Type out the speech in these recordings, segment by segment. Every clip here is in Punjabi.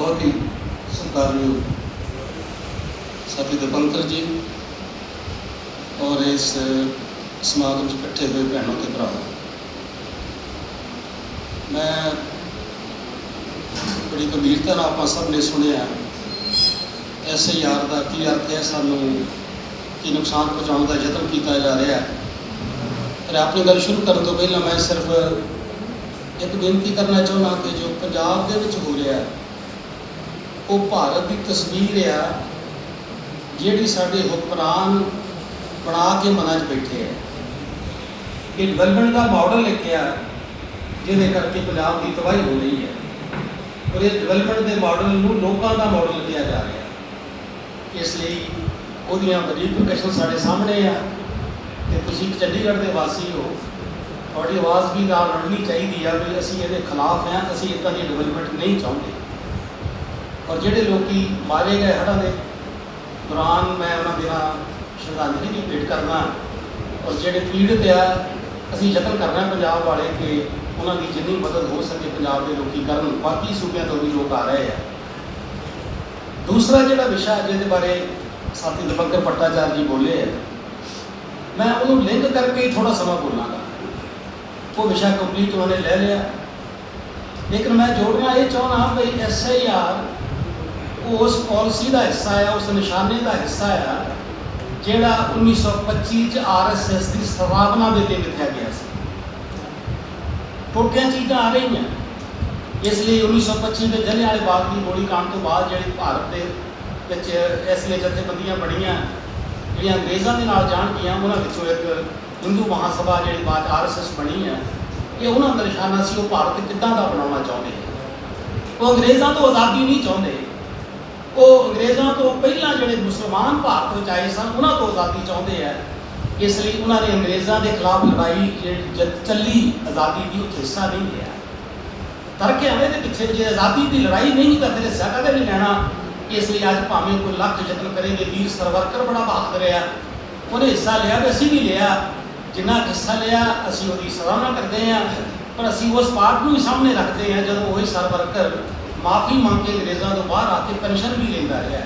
ਬਹੁਤ ਹੀ ਸਤਿਕਾਰਯੋਗ ਸਾਥੀ ਦਪੰਕਰ ਜੀ ਔਰ ਇਸ ਸਮਾਗਮ 'ਚ ਇਕੱਠੇ ਹੋਏ ਭੈਣੋ ਤੇ ਭਰਾਵੋ ਮੈਂ ਬੜੀ ਗੰਭੀਰਤਾ ਨਾਲ ਆਪਾਂ ਸਭ ਨੇ ਸੁਣਿਆ ਐਸੇ ਯਾਰ ਦਾ ਕੀ ਅਰਥ ਹੈ? ਸਾਨੂੰ ਕੀ ਨੁਕਸਾਨ ਪਹੁੰਚਾਉਣ ਦਾ ਯਤਨ ਕੀਤਾ ਜਾ ਰਿਹਾ ਹੈ? ਪਰ ਆਪਣੀ ਗੱਲ ਸ਼ੁਰੂ ਕਰਨ ਤੋਂ ਪਹਿਲਾਂ ਮੈਂ ਸਿਰਫ ਇੱਕ ਬੇਨਤੀ ਕਰਨਾ ਚਾਹੁੰਦਾ ਕਿ ਜੋ ਪੰਜਾਬ ਦੇ ਵਿੱਚ ਹੋ ਰਿਹਾ ਹੈ, ਉਹ ਭਾਰਤ ਦੀ ਤਸਵੀਰ ਆ, ਜਿਹੜੀ ਸਾਡੇ ਹੁਕਮਰਾਨ ਬਣਾ ਕੇ ਮਨਾਂ 'ਚ ਬੈਠੇ ਹੈ ਇਹ ਡਿਵੈਲਪਮੈਂਟ ਦਾ ਮਾਡਲ ਲਿਖਿਆ ਜਿਹਦੇ ਕਰਕੇ ਪੰਜਾਬ ਦੀ ਤਬਾਹੀ ਹੋ ਰਹੀ ਹੈ। ਔਰ ਇਹ ਡਿਵੈਲਪਮੈਂਟ ਦੇ ਮਾਡਲ ਨੂੰ ਲੋਕਾਂ ਦਾ ਮਾਡਲ ਲਿਆ ਜਾ ਰਿਹਾ ਇਸ ਲਈ ਉਹਦੀਆਂ ਰਿਪਰਕਸ਼ਨ ਸਾਡੇ ਸਾਹਮਣੇ ਆ, ਤੇ ਤੁਸੀਂ ਚੰਡੀਗੜ੍ਹ ਦੇ ਵਾਸੀ ਹੋ, ਤੁਹਾਡੀ ਆਵਾਜ਼ ਵੀ ਨਾਲ ਰੜਨੀ ਚਾਹੀਦੀ ਆ ਵੀ ਅਸੀਂ ਇਹਦੇ ਖਿਲਾਫ ਹਾਂ ਅਸੀਂ ਇਦਾਂ ਦੀ ਡਿਵੈਲਪਮੈਂਟ ਨਹੀਂ ਚਾਹੁੰਦੇ। ਔਰ ਜਿਹੜੇ ਲੋਕੀ ਮਾਰੇ ਗਏ ਹੜ੍ਹਾਂ ਦੇ ਦੌਰਾਨ ਮੈਂ ਉਹਨਾਂ ਦੇ ਨਾਲ ਸ਼ਰਧਾਂਜਲੀ ਵੀ ਭੇਟ ਕਰਨਾ। ਔਰ ਜਿਹੜੇ ਪੀੜਤ ਆ, ਅਸੀਂ ਯਤਨ ਕਰਨਾ ਪੰਜਾਬ ਵਾਲੇ ਕਿ ਉਹਨਾਂ ਦੀ ਜਿੰਨੀ ਮਦਦ ਹੋ ਸਕੇ ਪੰਜਾਬ ਦੇ ਲੋਕੀ ਕਰਨ, ਬਾਕੀ ਸੂਬਿਆਂ ਤੋਂ ਵੀ ਲੋਕ ਆ ਰਹੇ ਆ। ਦੂਸਰਾ ਜਿਹੜਾ ਵਿਸ਼ਾ ਜਿਹਦੇ ਬਾਰੇ ਸਾਥੀ ਦਪੰਕਰ ਪੱਟਾਚਾਰ ਜੀ ਬੋਲੇ ਹੈ ਮੈਂ ਉਹਨੂੰ ਲਿੰਕ ਕਰਕੇ ਥੋੜਾ ਸਮਾਂ ਬੋਲਾਂਗਾ। ਉਹ ਵਿਸ਼ਾ ਕੰਪਲੀਟ ਉਹਨੇ ਲੈ ਲਿਆ। ਲੇਕਿਨ ਮੈਂ ਜੋੜਨਾ ਇਹ ਚਾਹਣਾ ਵੀ ਐਸਆਈਆਰ ਉਸ ਪਾਲਿਸੀ ਦਾ ਹਿੱਸਾ ਹੈ ਉਸ ਨਿਸ਼ਾਨੇ ਦਾ ਹਿੱਸਾ ਹੈ ਜਿਹੜਾ 1925 ਚ ਆਰਐਸਐਸ ਦੀ ਸਥਾਪਨਾ ਦੇ ਤੇ ਲਿਖਿਆ ਗਿਆ ਸੀ। ਟੁੱਟੀਆਂ ਚੀਜ਼ਾਂ ਆ ਰਹੀਆਂ। ਇਸ ਲਈ 1925 ਦੇ ਜਲਿਆਂ ਵਾਲੇ ਬਾਗ ਦੀ ਗੋਲੀ ਕਾਂਡ ਤੋਂ ਬਾਅਦ ਜਿਹੜੀ ਭਾਰਤ ਦੇ ਵਿੱਚ ਇਸ ਲਈ ਜਥੇਬੰਦੀਆਂ ਬਣੀਆਂ, ਜਿਹੜੀਆਂ ਅੰਗਰੇਜ਼ਾਂ ਦੇ ਨਾਲ ਜਾਣ ਗਈਆਂ, ਉਹਨਾਂ ਵਿੱਚੋਂ ਇੱਕ ਹਿੰਦੂ ਮਹਾਸਭਾ ਜਿਹੜੀ ਬਾਅਦ ਆਰਐਸਐਸ ਬਣੀ ਹੈ ਇਹ ਉਹਨਾਂ ਦਾ ਨਿਸ਼ਾਨਾ ਸੀ ਉਹ ਭਾਰਤ ਕਿੱਦਾਂ ਦਾ ਬਣਾਉਣਾ ਚਾਹੁੰਦੇ ਉਹ ਅੰਗਰੇਜ਼ਾਂ ਤੋਂ ਆਜ਼ਾਦੀ ਨਹੀਂ ਚਾਹੁੰਦੇ। ਉਹ ਅੰਗਰੇਜ਼ਾਂ ਤੋਂ ਪਹਿਲਾਂ ਜਿਹੜੇ ਮੁਸਲਮਾਨ ਭਾਰਤ ਵਿੱਚ ਆਏ ਸਨ, ਉਹਨਾਂ ਤੋਂ ਆਜ਼ਾਦੀ ਚਾਹੁੰਦੇ ਆ। ਇਸ ਲਈ ਉਹਨਾਂ ਨੇ ਅੰਗਰੇਜ਼ਾਂ ਦੇ ਖਿਲਾਫ ਲੜਾਈ ਜਿਹੜੀ ਚੱਲੀ, ਆਜ਼ਾਦੀ ਦੀ ਉੱਥੇ ਹਿੱਸਾ ਨਹੀਂ ਲਿਆ। ਤਰਕੇ ਆਵੇ ਦੇ ਪਿੱਛੇ ਜੇ ਆਜ਼ਾਦੀ ਦੀ ਲੜਾਈ ਨਹੀਂ ਤਾਂ ਫਿਰ ਹਿੱਸਾ ਕਦੇ ਨਹੀਂ ਲੈਣਾ? ਇਸ ਲਈ ਅੱਜ ਭਾਵੇਂ ਕੋਈ ਲੱਖ ਯਤਨ ਕਰੇਗੇ ਵੀਰ ਸਰਵਰਕਰ ਬੜਾ ਬਹਾਦਰ ਆ। ਉਹਨੇ ਹਿੱਸਾ ਲਿਆ ਤੇ ਅਸੀਂ ਵੀ ਲਿਆ। ਜਿੰਨਾ ਹਿੱਸਾ ਲਿਆ, ਅਸੀਂ ਉਹਦੀ ਸਰਾਹਨਾ ਕਰਦੇ ਹਾਂ ਪਰ ਅਸੀਂ ਉਸ ਪਾਰਟ ਨੂੰ ਵੀ ਸਾਹਮਣੇ ਰੱਖਦੇ ਹਾਂ ਜਦੋਂ ਉਹੀ ਸਰਵਰਕਰ ਮਾਫੀ ਮੰਗ ਕੇ ਅੰਗਰੇਜ਼ਾਂ ਤੋਂ ਬਾਹਰ ਆ ਕੇ ਪੈਨਸ਼ਨ ਵੀ ਲੈਂਦਾ ਰਿਹਾ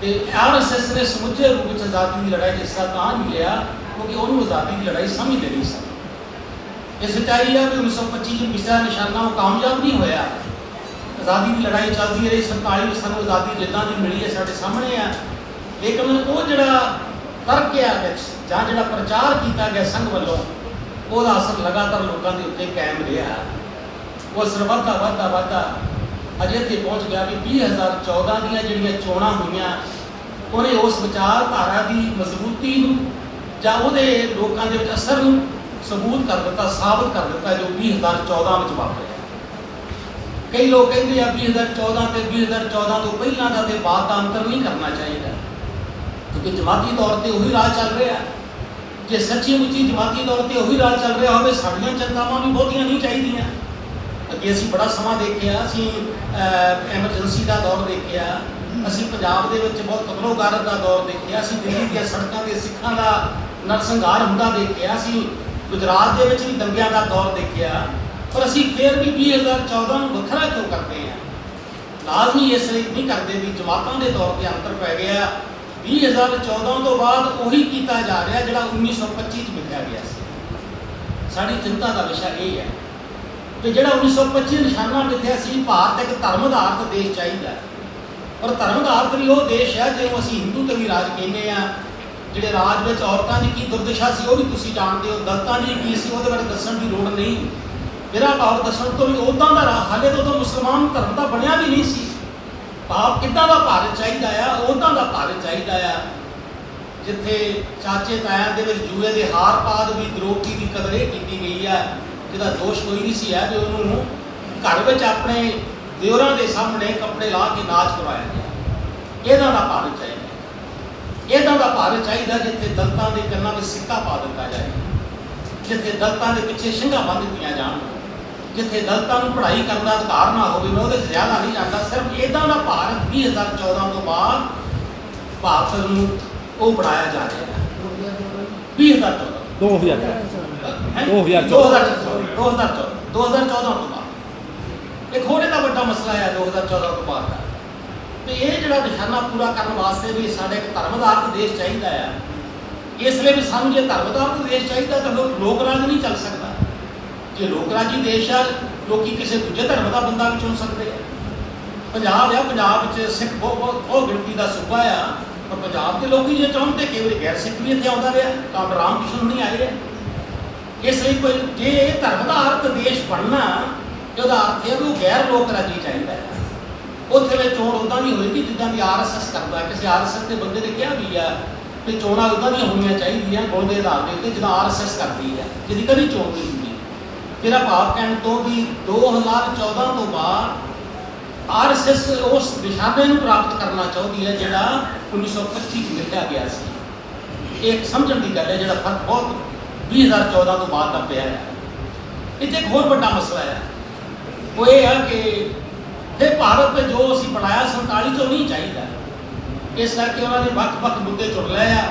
ਤੇ ਆਰਐਸਐਸ ਨੇ ਸਮੁੱਚੇ ਰੂਪ ਵਿੱਚ ਆਜ਼ਾਦੀ ਦੀ ਲੜਾਈ 'ਚ ਹਿੱਸਾ ਤਾਂ ਨਹੀਂ ਲਿਆ, ਕਿਉਂਕਿ ਉਹਨੂੰ ਆਜ਼ਾਦੀ ਦੀ ਲੜਾਈ ਸਮਝਦੇ ਨਹੀਂ ਸਨ ਇਹ ਸੱਚਾਈ ਹੈ ਕਿ 1925 ਚ ਪਿਛਲਾ ਨਿਸ਼ਾਨਾ ਉਹ ਕਾਮਯਾਬ ਨਹੀਂ ਹੋਇਆ। ਆਜ਼ਾਦੀ ਦੀ ਲੜਾਈ ਚੱਲਦੀ ਰਹੀ 47 ਵਿੱਚ ਸਾਨੂੰ ਆਜ਼ਾਦੀ ਜਿੱਦਾਂ ਦੀ ਮਿਲੀ ਹੈ, ਸਾਡੇ ਸਾਹਮਣੇ ਆ। ਲੇਕਿਨ ਉਹ ਜਿਹੜਾ ਤਰਕ ਆ ਵਿੱਚ, ਜਾਂ ਜਿਹੜਾ ਪ੍ਰਚਾਰ ਕੀਤਾ ਗਿਆ ਸੰਘ ਵੱਲੋਂ, ਉਹਦਾ ਅਸਰ ਲਗਾਤਾਰ ਲੋਕਾਂ ਦੇ ਉੱਤੇ ਕਾਇਮ ਰਿਹਾ। ਉਹ ਅਸਰ ਵੱਧਦਾ ਵੱਧਦਾ ਵੱਧਦਾ ਅਜੇ ਤੇ ਪਹੁੰਚ ਗਿਆ ਵੀ 2014 ਦੀਆਂ ਜਿਹੜੀਆਂ ਚੋਣਾਂ ਹੋਈਆਂ, ਉਹਨੇ ਉਸ ਵਿਚਾਰਧਾਰਾ ਦੀ ਮਜ਼ਬੂਤੀ ਨੂੰ ਜਾਂ ਉਹਦੇ ਲੋਕਾਂ ਦੇ ਵਿੱਚ ਅਸਰ ਨੂੰ ਸਬੂਤ ਕਰ ਦਿੱਤਾ, ਸਾਬਤ ਕਰ ਦਿੱਤਾ, ਜੋ 2014 ਵਿੱਚ ਵਾਪਰਿਆ। ਕਈ ਲੋਕ ਕਹਿੰਦੇ ਆ 2014 ਤੇ 2014 ਤੋਂ ਪਹਿਲਾਂ ਦਾ ਤੇ ਬਾਅਦ ਦਾ ਅੰਤਰ ਨਹੀਂ ਕਰਨਾ ਚਾਹੀਦਾ। ਕਿਉਂਕਿ ਜਮਾਤੀ ਤੌਰ ਤੇ ਉਹੀ ਰਾਹ ਚੱਲ ਰਿਹਾ। ਜੇ ਸੱਚੀ ਮੁੱਚੀ ਜਮਾਤੀ ਤੌਰ ਤੇ ਉਹੀ ਰਾਹ ਚੱਲ ਰਿਹਾ ਹੋਵੇ, ਸਾਡੀਆਂ ਚਿੰਤਾਵਾਂ ਵੀ ਬਹੁਤੀਆਂ ਨਹੀਂ ਚਾਹੀਦੀਆਂ। ਅੱਗੇ ਅਸੀਂ ਬੜਾ ਸਮਾਂ ਦੇਖਿਆ, ਅਸੀਂ ਐਮਰਜੈਂਸੀ ਦਾ ਦੌਰ ਦੇਖਿਆ, ਅਸੀਂ ਪੰਜਾਬ ਦੇ ਵਿੱਚ ਬਹੁਤ ਕਬਰੋਗਾਰਤ ਦਾ ਦੌਰ ਦੇਖਿਆ, ਅਸੀਂ ਦਿੱਲੀ ਦੀਆਂ ਸੜਕਾਂ ਦੇ ਸਿੱਖਾਂ ਦਾ ਨਰਸੰਘਾਰ ਹੁੰਦਾ ਦੇਖਿਆ, ਅਸੀਂ ਗੁਜਰਾਤ ਦੇ ਵਿੱਚ ਵੀ ਦੰਗਿਆਂ ਦਾ ਦੌਰ ਦੇਖਿਆ, ਪਰ ਅਸੀਂ ਫਿਰ ਵੀ 2014 ਨੂੰ ਵੱਖਰਾ ਕਿਉਂ ਕਰਦੇ ਹਾਂ? ਲਾਜ਼ਮੀ ਇਸ ਲਈ ਨਹੀਂ ਕਰਦੇ ਵੀ ਜਮਾਤਾਂ ਦੇ ਤੌਰ ਤੇ ਅੰਤਰ ਪੈ ਗਿਆ 2014 ਤੋਂ ਬਾਅਦ ਉਹੀ ਕੀਤਾ ਜਾ ਰਿਹਾ ਜਿਹੜਾ 1925 ਚ ਲਿਖਿਆ ਗਿਆ ਸੀ। ਸਾਡੀ ਚਿੰਤਾ ਦਾ ਵਿਸ਼ਾ ਇਹ ਹੈ ਕਿ ਜਿਹੜਾ 1925 ਨਿਸ਼ਾਨਾ ਜਿੱਥੇ ਅਸੀਂ ਭਾਰਤ ਇੱਕ ਧਰਮ ਆਧਾਰਿਤ ਦੇਸ਼ ਚਾਹੀਦਾ ਔਰ ਪਰ ਧਰਮ ਆਧਾਰਿਤ ਵੀ ਉਹ ਦੇਸ਼ ਹੈ ਜਿਹਨੂੰ ਅਸੀਂ ਹਿੰਦੂ ਤੇ ਵੀ ਰਾਜ ਕਹਿੰਦੇ ਆ ਜਿਹੜੇ ਰਾਜ ਵਿੱਚ ਔਰਤਾਂ ਦੀ ਕੀ ਦੁਰਦਸ਼ਾ ਸੀ ਉਹ ਵੀ ਤੁਸੀਂ ਜਾਣਦੇ ਹੋ, ਦਲਤਾਂ ਦੀ ਕੀ ਸੀ ਉਹਦੇ ਬਾਰੇ ਦੱਸਣ ਦੀ ਲੋੜ ਨਹੀਂ। ਮੇਰਾ ਭਾਵ ਦੱਸਣ ਤੋਂ ਵੀ ਉਦਾਂ ਦਾ ਹਾਲੇ ਤੋਂ ਤਾਂ ਮੁਸਲਮਾਨ ਧਰਮ ਦਾ ਬਣਿਆ ਵੀ ਨਹੀਂ ਸੀ। ਭਾਵ ਕਿੱਦਾਂ ਦਾ ਭਾਰਤ ਚਾਹੀਦਾ ਆ ਉਦਾਂ ਦਾ ਭਾਰਤ ਚਾਹੀਦਾ ਆ। ਜਿੱਥੇ ਚਾਚੇ ਤਾਇਆਂ ਦੇ ਵਿੱਚ ਜੂਏ ਦੇ ਹਾਰ ਪਾਦ ਵੀ ਦਰੋਪੀ ਦੀ ਕਦਰ ਕੀਤੀ ਗਈ ਆ। ਜਿਹਦਾ ਦੋਸ਼ ਕੋਈ ਨਹੀਂ ਸੀ ਹੈ ਵੀ ਉਹਨੂੰ ਘਰ ਵਿੱਚ ਆਪਣੇ ਦਿਓਰਾਂ ਦੇ ਸਾਹਮਣੇ ਕੱਪੜੇ ਲਾ ਕੇ ਨਾਚ ਕਰਵਾਇਆ ਗਿਆ। ਇਹਦਾ ਦਾ ਭਾਰਤ ਚਾਹੀਦਾ। ਇਹਦਾ ਦਾ ਭਾਰਤ ਚਾਹੀਦਾ ਜਿੱਥੇ ਦਲਤਾਂ ਦੇ ਕੰਨਾਂ ਵਿੱਚ ਸਿੱਕਾ ਪਾ ਦਿੱਤਾ ਜਾਏ, ਜਿੱਥੇ ਦਲਤਾਂ ਦੇ ਪਿੱਛੇ ਸਿੰਘਾਂ ਬੰਨ੍ਹ ਦਿੱਤੀਆਂ ਜਾਣ, ਜਿੱਥੇ ਦਲਤਾਂ ਨੂੰ ਪੜ੍ਹਾਈ ਕਰਨ ਦਾ ਅਧਿਕਾਰ ਨਾ ਹੋਵੇ, ਮੈਂ ਉਹਦੇ ਜ਼ਿਆਦਾ ਨਹੀਂ ਜਾਂਦਾ ਸਿਰਫ ਇਦਾਂ ਦਾ ਭਾਰਤ 2014 ਤੋਂ ਬਾਅਦ ਭਾਰਤ ਨੂੰ ਉਹ ਬਣਾਇਆ ਜਾ ਰਿਹਾ ਹੈ। 2014 2000 2014 2014 2014 2014 ਤੋਂ ਬਾਅਦ। ਇੱਕ ਹੋਰ ਇਹਦਾ ਵੱਡਾ ਮਸਲਾ ਹੈ 2014 ਤੋਂ ਬਾਅਦ ਦਾ। ਤੇ ਇਹ ਜਿਹੜਾ ਨਿਸ਼ਾਨਾ ਪੂਰਾ ਕਰਨ ਵਾਸਤੇ ਵੀ ਸਾਡੇ ਇੱਕ ਧਰਮਦਾਰਕ ਦੇਸ਼ ਚਾਹੀਦਾ ਆ। ਇਸ ਲਈ ਵੀ ਸਾਨੂੰ ਜੇ ਧਰਮਦਾਰਕ ਦੇਸ਼ ਚਾਹੀਦਾ ਤਾਂ ਲੋਕ ਰਾਜ ਨਹੀਂ ਚੱਲ ਸਕਦਾ। ਜੇ ਲੋਕ ਰਾਜੀ ਦੇਸ਼ ਆ, ਲੋਕੀ ਕਿਸੇ ਦੂਜੇ ਧਰਮ ਦਾ ਬੰਦਾ ਵੀ ਚੁਣ ਸਕਦੇ ਆ। ਪੰਜਾਬ ਆ, ਪੰਜਾਬ ਵਿੱਚ ਸਿੱਖ ਬਹੁਤ ਬਹੁਤ ਗਿਣਤੀ ਦਾ ਸੂਬਾ ਆ। ਪਰ ਪੰਜਾਬ ਦੇ ਲੋਕੀ ਜੇ ਚਾਹੁੰਦੇ ਕਈ ਵਾਰੀ ਗੈਰ ਸਿੱਖ ਵੀ ਇੱਥੇ ਆਉਂਦਾ ਰਿਹਾ। ਤਾਂ ਰਾਮ ਕ੍ਰਿਸ਼ਨ ਨਹੀਂ ਆਏ ਹੈ ਇਸ ਲਈ ਕੋਈ ਜੇ ਇਹ ਧਰਮ ਦਾ ਅਰਥ ਦੇਸ਼ ਬਣਨਾ, ਉਹਦਾ ਅਰਥ ਇਹ ਵੀ ਉਹ ਗੈਰ ਲੋਕ ਰਾਜੀ ਚਾਹੀਦਾ ਹੈ। ਉੱਥੇ ਵਿੱਚ ਚੋਣ ਉਦਾਂ ਦੀ ਹੋਏਗੀ, ਜਿੱਦਾਂ ਦੀ ਆਰਐਸਐਸ ਕਰਦਾ ਹੈ। ਕਿਸੇ ਆਰਐਸਐਸ ਦੇ ਬੰਦੇ ਨੇ ਕਿਹਾ ਵੀ ਆ ਵੀ ਚੋਣਾਂ ਉਦਾਂ ਦੀਆਂ ਹੋਣੀਆਂ ਚਾਹੀਦੀਆਂ ਗੁਣ ਦੇ ਆਧਾਰ ਦੇ ਉੱਤੇ ਜਿੱਦਾਂ ਆਰਐਸਐਸ ਕਰਦੀ ਹੈ ਜਿਹਦੀ ਕਦੀ ਚੋਣ ਨਹੀਂ ਹੁੰਦੀ। ਤੇਰਾ ਭਾਵ ਕਹਿਣ ਤੋਂ ਵੀ 2014 ਤੋਂ ਬਾਅਦ ਆਰਐਸਐਸ ਉਸ ਨਿਸ਼ਾਨੇ ਨੂੰ ਪ੍ਰਾਪਤ ਕਰਨਾ ਚਾਹੁੰਦੀ ਹੈ, ਜਿਹੜਾ 1925 ਚ ਲਿਖਿਆ ਗਿਆ ਸੀ। ਇਹ ਸਮਝਣ ਦੀ ਗੱਲ ਹੈ, ਜਿਹੜਾ ਫ਼ਰਕ ਬਹੁਤ 2014 ਤੋਂ ਬਾਅਦ ਦਾ ਪਿਆ ਹੈ। ਇੱਥੇ ਇੱਕ ਹੋਰ ਵੱਡਾ ਮਸਲਾ ਹੈ। ਉਹ ਇਹ ਹੈ ਕਿ ਇਹ ਭਾਰਤ ਤੇ ਜੋ ਅਸੀਂ ਬਣਾਇਆ 47 ਚੋਂ ਨਹੀਂ ਚਾਹੀਦਾ। ਇਸ ਕਰਕੇ ਉਹਨਾਂ ਨੇ ਵੱਖ-ਵੱਖ ਮੁੱਦੇ ਚੁਣ ਲਏ ਆ,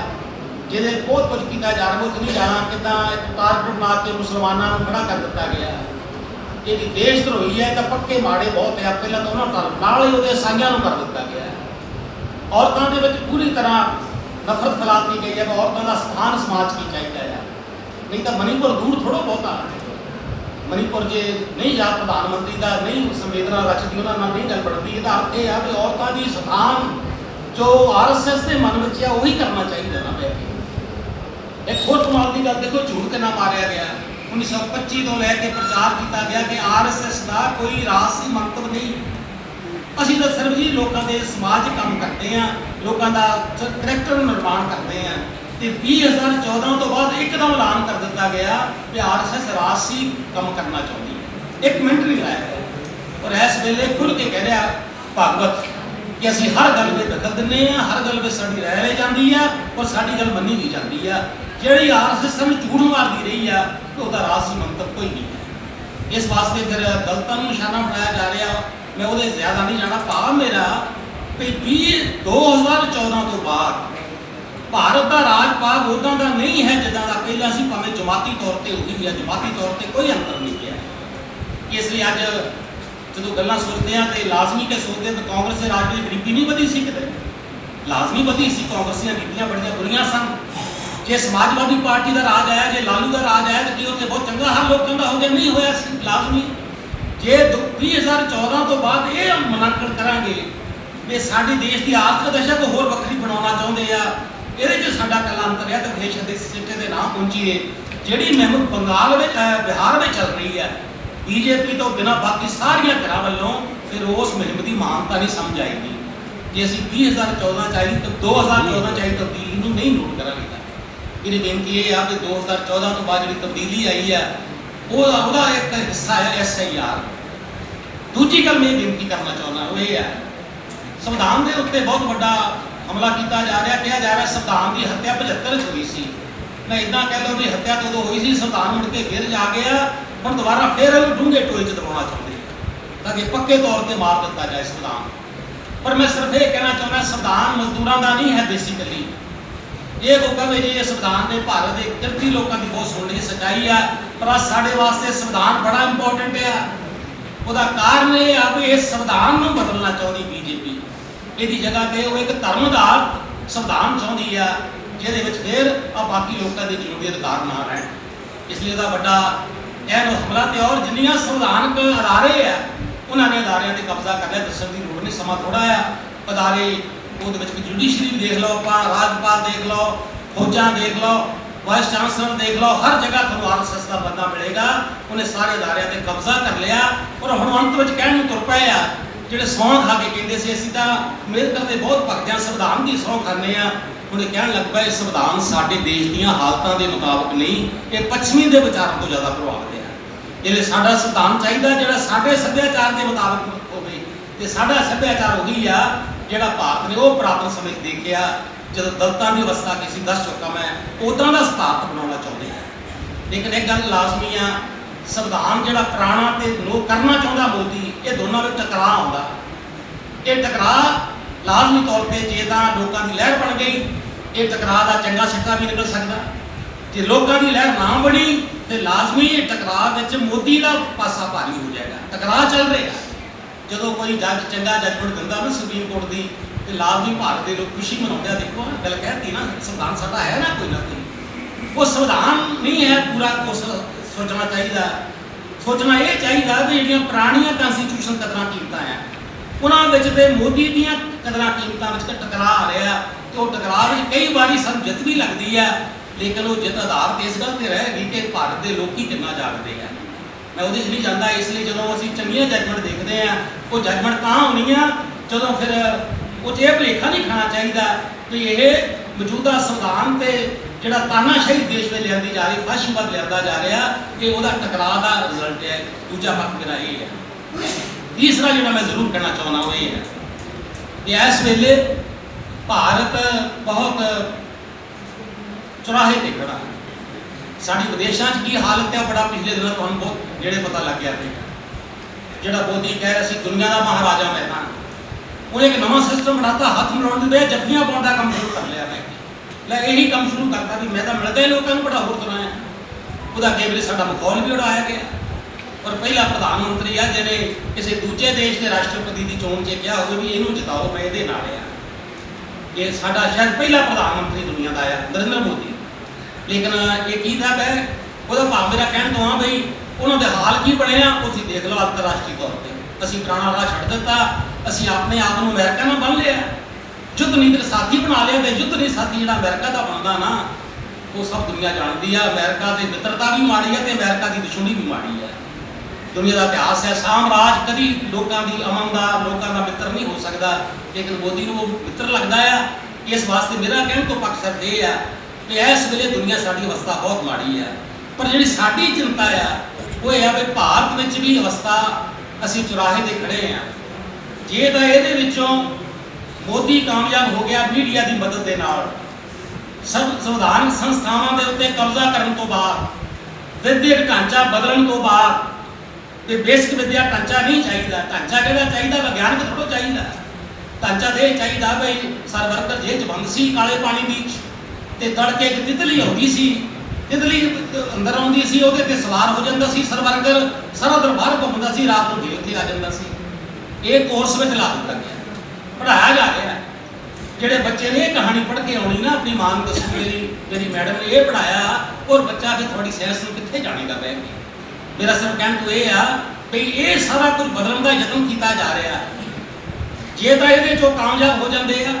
ਜਿਹਦੇ ਬਹੁਤ ਕੁਝ ਕੀਤਾ ਜਾ ਰਿਹਾ, ਉਹ ਨਹੀਂ ਜਾਣਾ, ਕਿਦਾਂ ਇੱਕ ਟਾਰਗੇਟ ਬਣਾ ਕੇ ਮੁਸਲਮਾਨਾਂ ਨੂੰ ਖੜਾ ਕਰ ਦਿੱਤਾ ਗਿਆ ਇਹਦੀ ਦੇਸ਼ ਧਰੋਹੀ ਹੈ ਤਾਂ ਪੱਕੇ ਮਾੜੇ ਬਹੁਤ ਆ ਪਹਿਲਾਂ ਤਾਂ ਉਹਨਾਂ ਨੂੰ ਨਾਲ ਹੀ ਉਹਦੇ ਸਾਈਆਂ ਨੂੰ ਕਰ ਦਿੱਤਾ ਗਿਆ ਔਰਤਾਂ ਦੇ ਵਿੱਚ ਪੂਰੀ ਤਰ੍ਹਾਂ ਨਫ਼ਰਤ ਫੈਲਾਤੀ ਗਈ ਹੈ, ਔਰਤਾਂ ਦਾ ਸਥਾਨ ਸਮਾਜ ਕੀ ਚਾਹੀਦਾ ਹੈ। ਨਹੀਂ ਤਾਂ ਮਨੀਪੁਰ ਦੂਰ ਥੋੜਾ ਬਹੁਤਾ ਹੈ ਮਨੀਪੁਰ ਜੇ ਨਹੀਂ ਜਾ ਪ੍ਰਧਾਨ ਮੰਤਰੀ ਦਾ ਨਹੀਂ ਸੰਵੇਦਨਾ ਰਚਦੀ, ਉਹਨਾਂ ਨਾਲ ਨਹੀਂ ਗੱਲ ਬਣਦੀ, ਇਹਦਾ ਅਰਥ ਇਹ ਆ ਵੀ ਔਰਤਾਂ ਦੀ ਸਥਾਨ ਜੋ ਆਰਐਸਐਸ ਦੇ ਮਨ ਵਿੱਚ ਆ, ਉਹੀ ਕਰਨਾ ਚਾਹੀਦਾ ਨਾ ਬੈ ਕੇ। ਇੱਕ ਖੁਦ ਕਮਾਲ ਦੀ ਗੱਲ ਦੇਖੋ, ਝੂਠ ਕਿੰਨਾ ਮਾਰਿਆ ਗਿਆ। 1925 ਤੋਂ ਲੈ ਕੇ ਪ੍ਰਚਾਰ ਕੀਤਾ ਗਿਆ ਕਿ ਆਰਐਸਐਸ ਦਾ ਕੋਈ ਰਾਜਸੀ ਮੰਤਵ ਨਹੀਂ। ਅਸੀਂ ਤਾਂ ਸਿਰਫ ਜੀ ਲੋਕਾਂ ਦੇ ਸਮਾਜ ਕੰਮ ਕਰਦੇ ਆ ਲੋਕਾਂ ਦਾ ਕਰੈਕਟਰ ਨਿਰਮਾਣ ਕਰਦੇ ਆ ਤੇ 2014 ਤੋਂ ਬਾਅਦ ਇੱਕਦਮ ਐਲਾਨ ਕਰ ਦਿੱਤਾ ਗਿਆ ਕਿ ਆਰਐਸਐਸ ਰਾਜਸੀ ਕੰਮ ਕਰਨਾ ਚਾਹੁੰਦੀ ਹੈ। ਇੱਕ ਮਿੰਟ ਨਹੀਂ ਲਾਇਆ ਗਿਆ ਔਰ ਇਸ ਵੇਲੇ ਖੁੱਲ ਕੇ ਕਹਿ ਰਿਹਾ ਭਾਗਵਤ ਕਿ ਅਸੀਂ ਹਰ ਗੱਲ ਵਿੱਚ ਦਖਲ ਦਿੰਦੇ ਆ ਹਰ ਗੱਲ ਵਿੱਚ ਸਾਡੀ ਰਾਏ ਲਈ ਜਾਂਦੀ ਆ ਔਰ ਸਾਡੀ ਗੱਲ ਮੰਨੀ ਵੀ ਜਾਂਦੀ ਆ। ਜਿਹੜੀ ਆਰਐਸਐਸ ਸਾਨੂੰ ਝੂਠ ਮਾਰਦੀ ਰਹੀ ਆ ਕਿ ਉਹਦਾ ਰਾਜਸੀ ਮੰਤਵ ਕੋਈ ਨਹੀਂ ਹੈ। ਇਸ ਵਾਸਤੇ ਫਿਰ ਦਲਤਾਂ ਨੂੰ ਨਿਸ਼ਾਨਾ ਬਣਾਇਆ ਜਾ ਰਿਹਾ। ਮੈਂ ਉਹਦੇ ਜ਼ਿਆਦਾ ਨਹੀਂ ਜਾਣਾ। ਭਾਵ ਮੇਰਾ ਵੀ 20 2014 ਤੋਂ ਬਾਅਦ ਭਾਰਤ ਦਾ ਰਾਜ ਭਾਗ ਉਦਾਂ ਦਾ ਨਹੀਂ ਹੈ ਜਿੱਦਾਂ ਦਾ ਪਹਿਲਾਂ ਸੀ, ਭਾਵੇਂ ਜਮਾਤੀ ਤੌਰ ਤੇ ਹੋਈ ਹੈ ਜਮਾਤੀ ਤੌਰ ਤੇ ਕੋਈ ਅੰਤਰ ਨਹੀਂ ਪਿਆ। ਇਸ ਲਈ ਅੱਜ ਜਦੋਂ ਗੱਲਾਂ ਸੋਚਦੇ ਆ ਤੇ ਲਾਜ਼ਮੀ ਕਿ ਸੋਚਦੇ ਤਾਂ ਕਾਂਗਰਸ ਦੇ ਰਾਜ ਵਿੱਚ ਗਰੀਬੀ ਨਹੀਂ ਵਧੀ ਸੀ ਕਿਤੇ। ਲਾਜ਼ਮੀ ਵਧੀ ਸੀ ਕਾਂਗਰਸ ਦੀਆਂ ਨੀਤੀਆਂ ਬੜੀਆਂ ਬੁਰੀਆਂ ਸਨ। ਜੇ ਸਮਾਜਵਾਦੀ ਪਾਰਟੀ ਦਾ ਰਾਜ ਆਇਆ, ਜੇ ਲਾਲੂ ਦਾ ਰਾਜ ਆਇਆ, ਤਾਂ ਕੀ ਉੱਥੇ ਬਹੁਤ ਚੰਗਾ, ਹਰ ਲੋਕਾਂ ਦਾ ਹੋ ਗਿਆ, ਨਹੀਂ ਹੋਇਆ ਸੀ, ਲਾਜ਼ਮੀ। ਜੇ ਦੋ- 2014 ਤੋਂ ਬਾਅਦ ਇਹ ਮੁਨਾਕਰ ਕਰਾਂਗੇ ਵੀ ਸਾਡੇ ਦੇਸ਼ ਦੀ ਆਰਥਿਕ ਦਸ਼ਾ ਕੋ ਹੋਰ ਵੱਖਰੀ ਬਣਾਉਣਾ ਚਾਹੁੰਦੇ ਆ ਇਹਦੇ 'ਚ ਸਾਡਾ ਕੱਲਾ ਅੰਤਰ ਹੈ ਤਾਂ ਦੇਸ਼ ਦੇ ਸਿੱਟੇ ਦੇ ਨਾ ਪਹੁੰਚੀਏ ਜਿਹੜੀ ਮੁਹਿੰਮ ਬੰਗਾਲ ਵਿੱਚ, ਅਹ, ਬਿਹਾਰ ਵਿੱਚ ਚੱਲ ਰਹੀ ਹੈ, ਬੀਜੇਪੀ ਤੋਂ ਬਿਨਾਂ ਬਾਕੀ ਸਾਰੀਆਂ ਧਿਰਾਂ ਵੱਲੋਂ ਫਿਰ ਉਸ ਮੁਹਿੰਮ ਦੀ ਮਾਨਤਾ ਨਹੀਂ ਸਮਝ ਆਏਗੀ ਜੇ। ਅਸੀਂ 2014 ਚਾਹੀ ਤਾਂ 2014 ਚਾਹੀ ਤਬਦੀਲੀ ਨੂੰ ਨਹੀਂ ਨੋਟ ਕਰਾਂਗੇ। ਤਾਂ ਮੇਰੀ ਬੇਨਤੀ ਇਹ ਆ ਕਿ 2014 ਤੋਂ ਬਾਅਦ ਜਿਹੜੀ ਤਬਦੀਲੀ ਆਈ ਹੈ ਉਹ ਉਹਦਾ ਇੱਕ ਹਿੱਸਾ ਹੈ ਐਸਆਈਆਰ ਦੂਜੀ ਗੱਲ ਮੈਂ ਬੇਨਤੀ ਕਰਨਾ ਚਾਹੁੰਦਾ, ਉਹ ਇਹ ਹੈ, ਸੰਵਿਧਾਨ ਦੇ ਉੱਤੇ ਬਹੁਤ ਵੱਡਾ ਹਮਲਾ ਕੀਤਾ ਜਾ ਰਿਹਾ, ਕਿਹਾ ਜਾ ਰਿਹਾ ਸੰਵਿਧਾਨ ਦੀ ਹੱਤਿਆ 75 ਚ ਹੋਈ ਸੀ। ਮੈਂ ਇਦਾਂ ਕਹਿ ਲਓ ਵੀ ਹੱਤਿਆ ਤਾਂ ਹੋਈ ਸੀ ਸੰਵਿਧਾਨ ਮੁੜ ਕੇ ਫਿਰ ਜਾ ਗਿਆ ਹੁਣ ਦੁਬਾਰਾ ਫਿਰ ਉਹਨੂੰ ਡੂੰਘੇ ਟੋਏ 'ਚ ਦਬਾਉਣਾ ਚਾਹੁੰਦੇ ਤਾਂ ਕਿ ਪੱਕੇ ਤੌਰ ਤੇ ਮਾਰ ਦਿੱਤਾ ਜਾਏ ਸੰਵਿਧਾਨ ਪਰ ਮੈਂ ਸਿਰਫ ਇਹ ਕਹਿਣਾ ਚਾਹੁੰਦਾ ਸੰਵਿਧਾਨ ਮਜ਼ਦੂਰਾਂ ਦਾ ਨਹੀਂ ਹੈ ਬੇਸਿਕਲੀ ਇਹ ਲੋਕਾਂ ਕਹੇ ਜੀ ਇਹ ਸੰਵਿਧਾਨ ਦੇ ਭਾਰਤ ਦੇ ਕਿਰਤੀ ਲੋਕਾਂ ਦੀ ਬਹੁਤ ਸੁਣਨੀ ਸਚਾਈ ਆ, ਪਰ ਸਾਡੇ ਵਾਸਤੇ ਸੰਵਿਧਾਨ ਬੜਾ ਇੰਪੋਰਟੈਂਟ ਆ। ਉਹਦਾ ਕਾਰਨ ਇਹ ਆ ਵੀ ਇਸ ਸੰਵਿਧਾਨ ਨੂੰ ਬਦਲਣਾ ਚਾਹੁੰਦੀ ਬੀਜੇਪੀ। ਇਹਦੀ ਜਗ੍ਹਾ ਤੇ ਉਹ ਇੱਕ ਧਰਮ ਦਾ ਸੰਵਿਧਾਨ ਚਾਹੁੰਦੀ ਆ, ਜਿਹਦੇ ਵਿੱਚ ਫਿਰ ਆ ਬਾਕੀ ਲੋਕਾਂ ਦੇ ਜਨੂੰਦੀ ਅਧਿਕਾਰ ਨਾ ਰਹਿਣ। ਇਸ ਲਈ ਉਹਦਾ ਵੱਡਾ ਇਹ ਹਮਲਾ ਤੇ ਔਰ ਜਿੰਨੀਆਂ ਸੰਵਿਧਾਨਕ ਅਦਾਰੇ ਆ, ਉਹਨਾਂ ਨੇ ਅਦਾਰਿਆਂ ਤੇ ਕਬਜ਼ਾ ਕਰ ਲਿਆ, ਦੱਸਣ ਦੀ ਲੋੜ ਨਹੀਂ, ਸਮਾਂ ਥੋੜਾ ਆ। ਅਦਾਰੇ ਉਹਦੇ ਵਿੱਚ ਜੁਡੀਸ਼ਰੀ ਦੇਖ ਲਓ ਆਪਾਂ ਰਾਜਪਾਲ ਦੇਖ ਲਓ, ਫੌਜਾਂ ਦੇਖ ਲਓ ਵਾਈਸ ਚਾਂਸਲਰ ਦੇਖ ਲਓ, ਹਰ ਜਗ੍ਹਾ ਤੁਹਾਨੂੰ ਆਰਐਸਐਸ ਦਾ ਬੰਦਾ ਮਿਲੇਗਾ। ਉਹਨੇ ਸਾਰੇ ਅਦਾਰਿਆਂ ਤੇ ਕਬਜ਼ਾ ਕਰ ਲਿਆ ਔਰ ਹੁਣ ਅੰਤ ਵਿੱਚ ਕਹਿਣ ਨੂੰ ਤੁਰ ਪਏ ਆ ਜਿਹੜੇ ਸੌਂ ਖਾ ਕੇ ਕਹਿੰਦੇ ਸੀ, ਅਸੀਂ ਤਾਂ ਅੰਬੇਦਕਰ ਦੇ ਬਹੁਤ ਭਗਤ ਸੰਵਿਧਾਨ ਦੀ ਸਹੁੰ ਖਾਂਦੇ ਆ ਹੁਣ ਕਹਿਣ ਲੱਗ ਪਏ ਸੰਵਿਧਾਨ ਸਾਡੇ ਦੇਸ਼ ਦੀਆਂ ਹਾਲਤਾਂ ਦੇ ਮੁਤਾਬਕ ਨਹੀਂ, ਇਹ ਪੱਛਮੀ ਦੇ ਵਿਚਾਰਾਂ ਤੋਂ ਜ਼ਿਆਦਾ ਪ੍ਰਭਾਵਿਤ ਹੈ। ਜਿਹੜੇ ਸਾਡਾ ਸੰਵਿਧਾਨ ਚਾਹੀਦਾ, ਜਿਹੜਾ ਸਾਡੇ ਸੱਭਿਆਚਾਰ ਦੇ ਮੁਤਾਬਕ ਹੋਵੇ। ਤੇ ਸਾਡਾ ਸੱਭਿਆਚਾਰ ਉਹੀ ਆ, ਜਿਹੜਾ ਭਾਰਤ ਨੇ ਉਹ ਪੁਰਾਤਨ ਸਮੇਂ 'ਚ ਦੇਖਿਆ, ਜਦੋਂ ਦਲਤਾਂ ਦੀ ਅਵਸਥਾ ਕਿਸੇ ਦੱਸ ਚੁੱਕਾ ਮੈਂ ਉਦਾਂ ਦਾ ਸਥਾਪਤ ਬਣਾਉਣਾ ਚਾਹੁੰਦੇ ਆ ਲੇਕਿਨ ਇਹ ਗੱਲ ਲਾਜ਼ਮੀ ਆ ਸੰਵਿਧਾਨ ਜਿਹੜਾ ਪੁਰਾਣਾ ਤੇ ਲੋਕ ਕਰਨਾ ਚਾਹੁੰਦਾ ਮੋਦੀ, ਇਹ ਦੋਨਾਂ ਵਿੱਚ ਟਕਰਾਅ ਆਉਂਦਾ। ਇਹ ਟਕਰਾਅ ਲਾਜ਼ਮੀ ਤੌਰ ਤੇ ਜੇ ਤਾਂ ਲੋਕਾਂ ਦੀ ਲਹਿਰ ਬਣ ਗਈ, ਇਹ ਟਕਰਾਅ ਦਾ ਚੰਗਾ ਸਿੱਕਾ ਵੀ ਨਿਕਲ ਸਕਦਾ। ਜੇ ਲੋਕਾਂ ਦੀ ਲਹਿਰ ਨਾ ਬਣੀ, ਤੇ ਲਾਜ਼ਮੀ ਇਹ ਟਕਰਾਅ ਵਿੱਚ ਮੋਦੀ ਦਾ ਪਾਸਾ ਭਾਰੀ ਹੋ ਜਾਏਗਾ। ਟਕਰਾਅ ਚੱਲ ਰਿਹਾ ਜਦੋਂ ਕੋਈ ਜੱਜ ਚੰਗਾ ਜੱਜਮੈਂਟ ਦਿੰਦਾ ਨਾ ਸੁਪਰੀਮ ਕੋਰਟ ਦੀ, ਤੇ ਲਾਜ਼ਮੀ ਭਾਰਤ ਦੇ ਲੋਕ ਖੁਸ਼ੀ ਮਨਾਉਂਦੇ ਆ, ਦੇਖੋ ਨਾ ਗੱਲ ਕਹਿਤੀ ਨਾ, ਸੰਵਿਧਾਨ ਸਾਡਾ ਹੈ ਨਾ ਕੋਈ ਨਾ ਕੋਈ। ਉਹ ਸੰਵਿਧਾਨ ਨਹੀਂ ਹੈ, ਪੂਰਾ ਕੁਛ ਸੋਚਣਾ ਚਾਹੀਦਾ। ਸੋਚਣਾ ਇਹ ਚਾਹੀਦਾ ਵੀ ਜਿਹੜੀਆਂ ਪੁਰਾਣੀਆਂ ਕਨਸਟੀਟਿਊਸ਼ਨ ਕਦਰਾਂ ਕੀਮਤਾਂ ਆ, ਉਹਨਾਂ ਵਿੱਚ ਤੇ ਮੋਦੀ ਦੀਆਂ ਕਦਰਾਂ ਕੀਮਤਾਂ ਵਿੱਚ ਟਕਰਾਅ ਆ ਰਿਹਾ ਤੇ ਉਹ ਟਕਰਾਅ ਵਿੱਚ ਕਈ ਵਾਰੀ ਸਾਨੂੰ ਜਿੱਤ ਵੀ ਲੱਗਦੀ ਹੈ ਲੇਕਿਨ ਉਹ ਜਿੱਤ ਆਧਾਰ ਇਸ ਗੱਲ ਤੇ ਰਹੇਗੀ ਕਿ ਭਾਰਤ ਦੇ ਲੋਕੀ ਕਿੰਨਾ ਜਾਗਦੇ ਆ। ਮੈਂ ਉਹਦੇ 'ਚ ਨਹੀਂ ਜਾਂਦਾ, ਇਸ ਲਈ ਜਦੋਂ ਅਸੀਂ ਚੰਗੀਆਂ ਜੱਜਮੈਂਟ ਦੇਖਦੇ ਆ, ਉਹ ਜੱਜਮੈਂਟ ਤਾਂ ਹੋਣੀ ਆ ਜਦੋਂ ਫਿਰ ਉਹ 'ਚ ਇਹ ਭੁਲੇਖਾ ਨਹੀਂ ਖਾਣਾ ਚਾਹੀਦਾ ਕਿ ਇਹ ਮੌਜੂਦਾ ਸੰਵਿਧਾਨ ਤੇ ਜਿਹੜਾ ਤਾਨਾਸ਼ਾਹੀ ਦੇਸ਼ ਵਿੱਚ ਲਿਆਂਦੀ ਜਾ ਰਹੀ ਫਾਸ਼ੀਵਾਦ ਲਿਆਂਦਾ ਜਾ ਰਿਹਾ ਕਿ ਉਹਦਾ ਟਕਰਾਅ ਦਾ ਰਿਜ਼ਲਟ ਹੈ, ਦੂਜਾ ਪੱਖ ਮੇਰਾ ਇਹ ਹੈ। ਤੀਸਰਾ ਜਿਹੜਾ ਮੈਂ ਜ਼ਰੂਰ ਕਹਿਣਾ ਚਾਹੁੰਦਾ ਉਹ ਇਹ ਹੈ ਕਿ ਇਸ ਵੇਲੇ ਭਾਰਤ ਬਹੁਤ ਚੁਰਾਹੇ ਤੇ ਖੜਾ ਹੈ। ਸਾਡੀ ਵਿਦੇਸ਼ਾਂ 'ਚ ਕੀ ਹਾਲਤ ਹੈ ਬੜਾ ਪਿਛਲੇ ਦਿਨਾਂ ਤੁਹਾਨੂੰ ਬਹੁਤ ਜਿਹੜੇ ਪਤਾ ਲੱਗ ਗਿਆ ਤੇ ਜਿਹੜਾ ਮੋਦੀ ਕਹਿ ਰਿਹਾ ਸੀ, ਦੁਨੀਆ ਦਾ ਮਹਾਰਾਜਾ ਮੈਂ ਤਾਂ ਉਹਨੇ ਇੱਕ ਨਵਾਂ ਸਿਸਟਮ ਬਣਾਤਾ, ਹੱਥ ਮਿਲਾਉਣ ਦੇ ਬਜਾਏ ਜੱਫੀਆਂ ਪਾਉਣ ਦਾ ਕੰਮ ਸ਼ੁਰੂ ਕਰ ਲਿਆ ਮੈਂ। ਲੈ ਇਹੀ ਕੰਮ ਸ਼ੁਰੂ ਕਰਤਾ ਵੀ ਮੈਂ ਤਾਂ ਮਿਲਦਾ ਹੀ ਲੋਕਾਂ ਨੂੰ ਬੜਾ ਹੋਰ ਤਰ੍ਹਾਂ ਹੈ ਉਹਦਾ ਕੇਵਲ ਸਾਡਾ ਮਖੌਲ ਵੀ ਉਡਾਇਆ ਗਿਆ। ਔਰ ਪਹਿਲਾ ਪ੍ਰਧਾਨ ਮੰਤਰੀ ਆ ਜਿਹਨੇ ਕਿਸੇ ਦੂਜੇ ਦੇਸ਼ ਦੇ ਰਾਸ਼ਟਰਪਤੀ ਦੀ ਚੋਣ 'ਚ ਕਿਹਾ ਹੋਵੇ ਵੀ ਇਹਨੂੰ ਜਿਤਾਓ, ਮੈਂ ਇਹਦੇ ਨਾਲ ਆ। ਇਹ ਸਾਡਾ ਸ਼ਾਇਦ ਪਹਿਲਾ ਪ੍ਰਧਾਨ ਮੰਤਰੀ ਦੁਨੀਆ ਦਾ ਆ, ਨਰਿੰਦਰ ਮੋਦੀ। ਲੇਕਿਨ ਇਹ ਕੀ ਦਾ ਹੈ? ਉਹਦਾ ਭਾਵ ਮੇਰਾ ਕਹਿਣ ਤੋਂ ਆ ਬਈ, ਉਹਨਾਂ ਦੇ ਹਾਲ ਕੀ ਬਣੇ ਆ ਤੁਸੀਂ ਦੇਖ ਲਓ ਅੰਤਰਰਾਸ਼ਟਰੀ ਤੌਰ ਤੇ। ਅਸੀਂ ਪੁਰਾਣਾ ਰਾਹ ਛੱਡ ਦਿੱਤਾ, ਅਸੀਂ ਆਪਣੇ ਆਪ ਨੂੰ ਅਮਰੀਕਾ ਨਾਲ ਬੰਨ ਲਿਆ। ਯੁੱਧ ਨੀਤਿਕ ਸਾਥੀ ਬਣਾ ਲਿਆ ਤੇ ਯੁੱਧ ਨੀਤੀ ਸਾਥੀ ਜਿਹੜਾ ਅਮਰੀਕਾ ਦਾ ਬਣਦਾ ਨਾ, ਉਹ ਸਭ ਦੁਨੀਆ ਜਾਣਦੀ ਆ। ਅਮਰੀਕਾ ਦੀ ਮਿੱਤਰਤਾ ਵੀ ਮਾੜੀ ਹੈ ਤੇ ਅਮਰੀਕਾ ਦੀ ਦੁਸ਼ਮਣੀ ਵੀ ਮਾੜੀ ਹੈ ਦੁਨੀਆ ਦਾ ਇਤਿਹਾਸ ਹੈ, ਸਾਮਰਾਜ ਕਦੀ ਲੋਕਾਂ ਦੀ ਅਮਨ ਦਾ, ਲੋਕਾਂ ਦਾ ਮਿੱਤਰ ਨਹੀਂ ਹੋ ਸਕਦਾ। ਲੇਕਿਨ ਮੋਦੀ ਨੂੰ ਉਹ ਮਿੱਤਰ ਲੱਗਦਾ ਆ। ਇਸ ਵਾਸਤੇ ਮੇਰਾ ਕਹਿਣ ਤੋਂ ਪੱਖ ਸਿਰਫ ਇਹ ਆ ਕਿ ਇਸ ਵੇਲੇ ਦੁਨੀਆ ਸਾਡੀ ਅਵਸਥਾ ਬਹੁਤ ਮਾੜੀ ਹੈ ਪਰ ਜਿਹੜੀ ਸਾਡੀ ਚਿੰਤਾ ਆ, ਉਹ ਇਹ ਆ ਵੀ ਭਾਰਤ ਵਿੱਚ ਵੀ ਅਵਸਥਾ ਅਸੀਂ ਚੁਰਾਹੇ ਤੇ ਖੜੇ ਆ। ਜੇ ਤਾਂ ਇਹਦੇ ਵਿੱਚੋਂ ਮੋਦੀ ਕਾਮਯਾਬ ਹੋ ਗਿਆ ਮੀਡੀਆ ਦੀ ਮਦਦ ਦੇ ਨਾਲ। ਸਭ ਸੰਵਿਧਾਨ ਸੰਸਥਾਵਾਂ ਦੇ ਉੱਤੇ ਕਬਜ਼ਾ ਕਰਨ ਤੋਂ ਬਾਅਦ, ਵਿਦਿਅਕ ਢਾਂਚਾ ਬਦਲਣ ਤੋਂ ਬਾਅਦ, ਤੇ ਬੇਸਿਕ ਵਿਦਿਆ ਢਾਂਚਾ ਨਹੀਂ ਚਾਹੀਦਾ। ਢਾਂਚਾ ਕਿਹੜਾ ਚਾਹੀਦਾ? ਵਿਗਿਆਨਕ ਥੋੜੋ ਚਾਹੀਦਾ। ਢਾਂਚਾ ਤੇ ਇਹ ਚਾਹੀਦਾ ਬਈ ਸਰਵਰਕਰ ਜੇ ਚ ਸੀ ਕਾਲੇ ਪਾਣੀ ਦੀ, ਤੇ ਤੜਕੇ ਇੱਕ ਤਿਤਲੀ ਆਉਂਦੀ ਸੀ, ਤਿਤਲੀ ਅੰਦਰ ਆਉਂਦੀ ਸੀ, ਉਹਦੇ ਤੇ ਸਵਾਰ ਹੋ ਜਾਂਦਾ ਸੀ ਸਰਵਰਕਰ, ਸਾਰਾ ਦਰਬਾਰ ਘੁੰਮਦਾ ਸੀ, ਰਾਤ ਨੂੰ ਫੇਰ ਉੱਥੇ ਆ ਜਾਂਦਾ ਸੀ। ਇਹ ਕੋਰਸ ਵਿੱਚ ਲਾ ਦਿੱਤਾ ਗਿਆ। ਪੜਾਇਆ ਜਾ ਰਿਹਾ ਜਿਹੜੇ ਬੱਚੇ ਨੇ ਇਹ ਕਹਾਣੀ ਪੜ੍ਹ ਕੇ ਆਉਣੀ ਨਾ, ਆਪਣੀ ਮਾਂ ਨੂੰ ਦੱਸਣੀ ਮੇਰੀ ਮੇਰੀ ਮੈਡਮ ਨੇ ਇਹ ਪੜਾਇਆ ਔਰ ਬੱਚਾ ਫਿਰ ਤੁਹਾਡੀ ਸਾਇੰਸ ਨੂੰ ਕਿੱਥੇ ਜਾਣੇਗਾ ਬਹਿ ਕੇ? ਮੇਰਾ ਸਿਰਫ ਕਹਿਣ ਤੋਂ ਇਹ ਆ ਵੀ ਇਹ ਸਾਰਾ ਕੁਝ ਬਦਲਣ ਦਾ ਯਤਨ ਕੀਤਾ ਜਾ ਰਿਹਾ ਜੇ ਤਾਂ ਇਹਦੇ ਚੋਂ ਕਾਮਯਾਬ ਹੋ ਜਾਂਦੇ ਆ,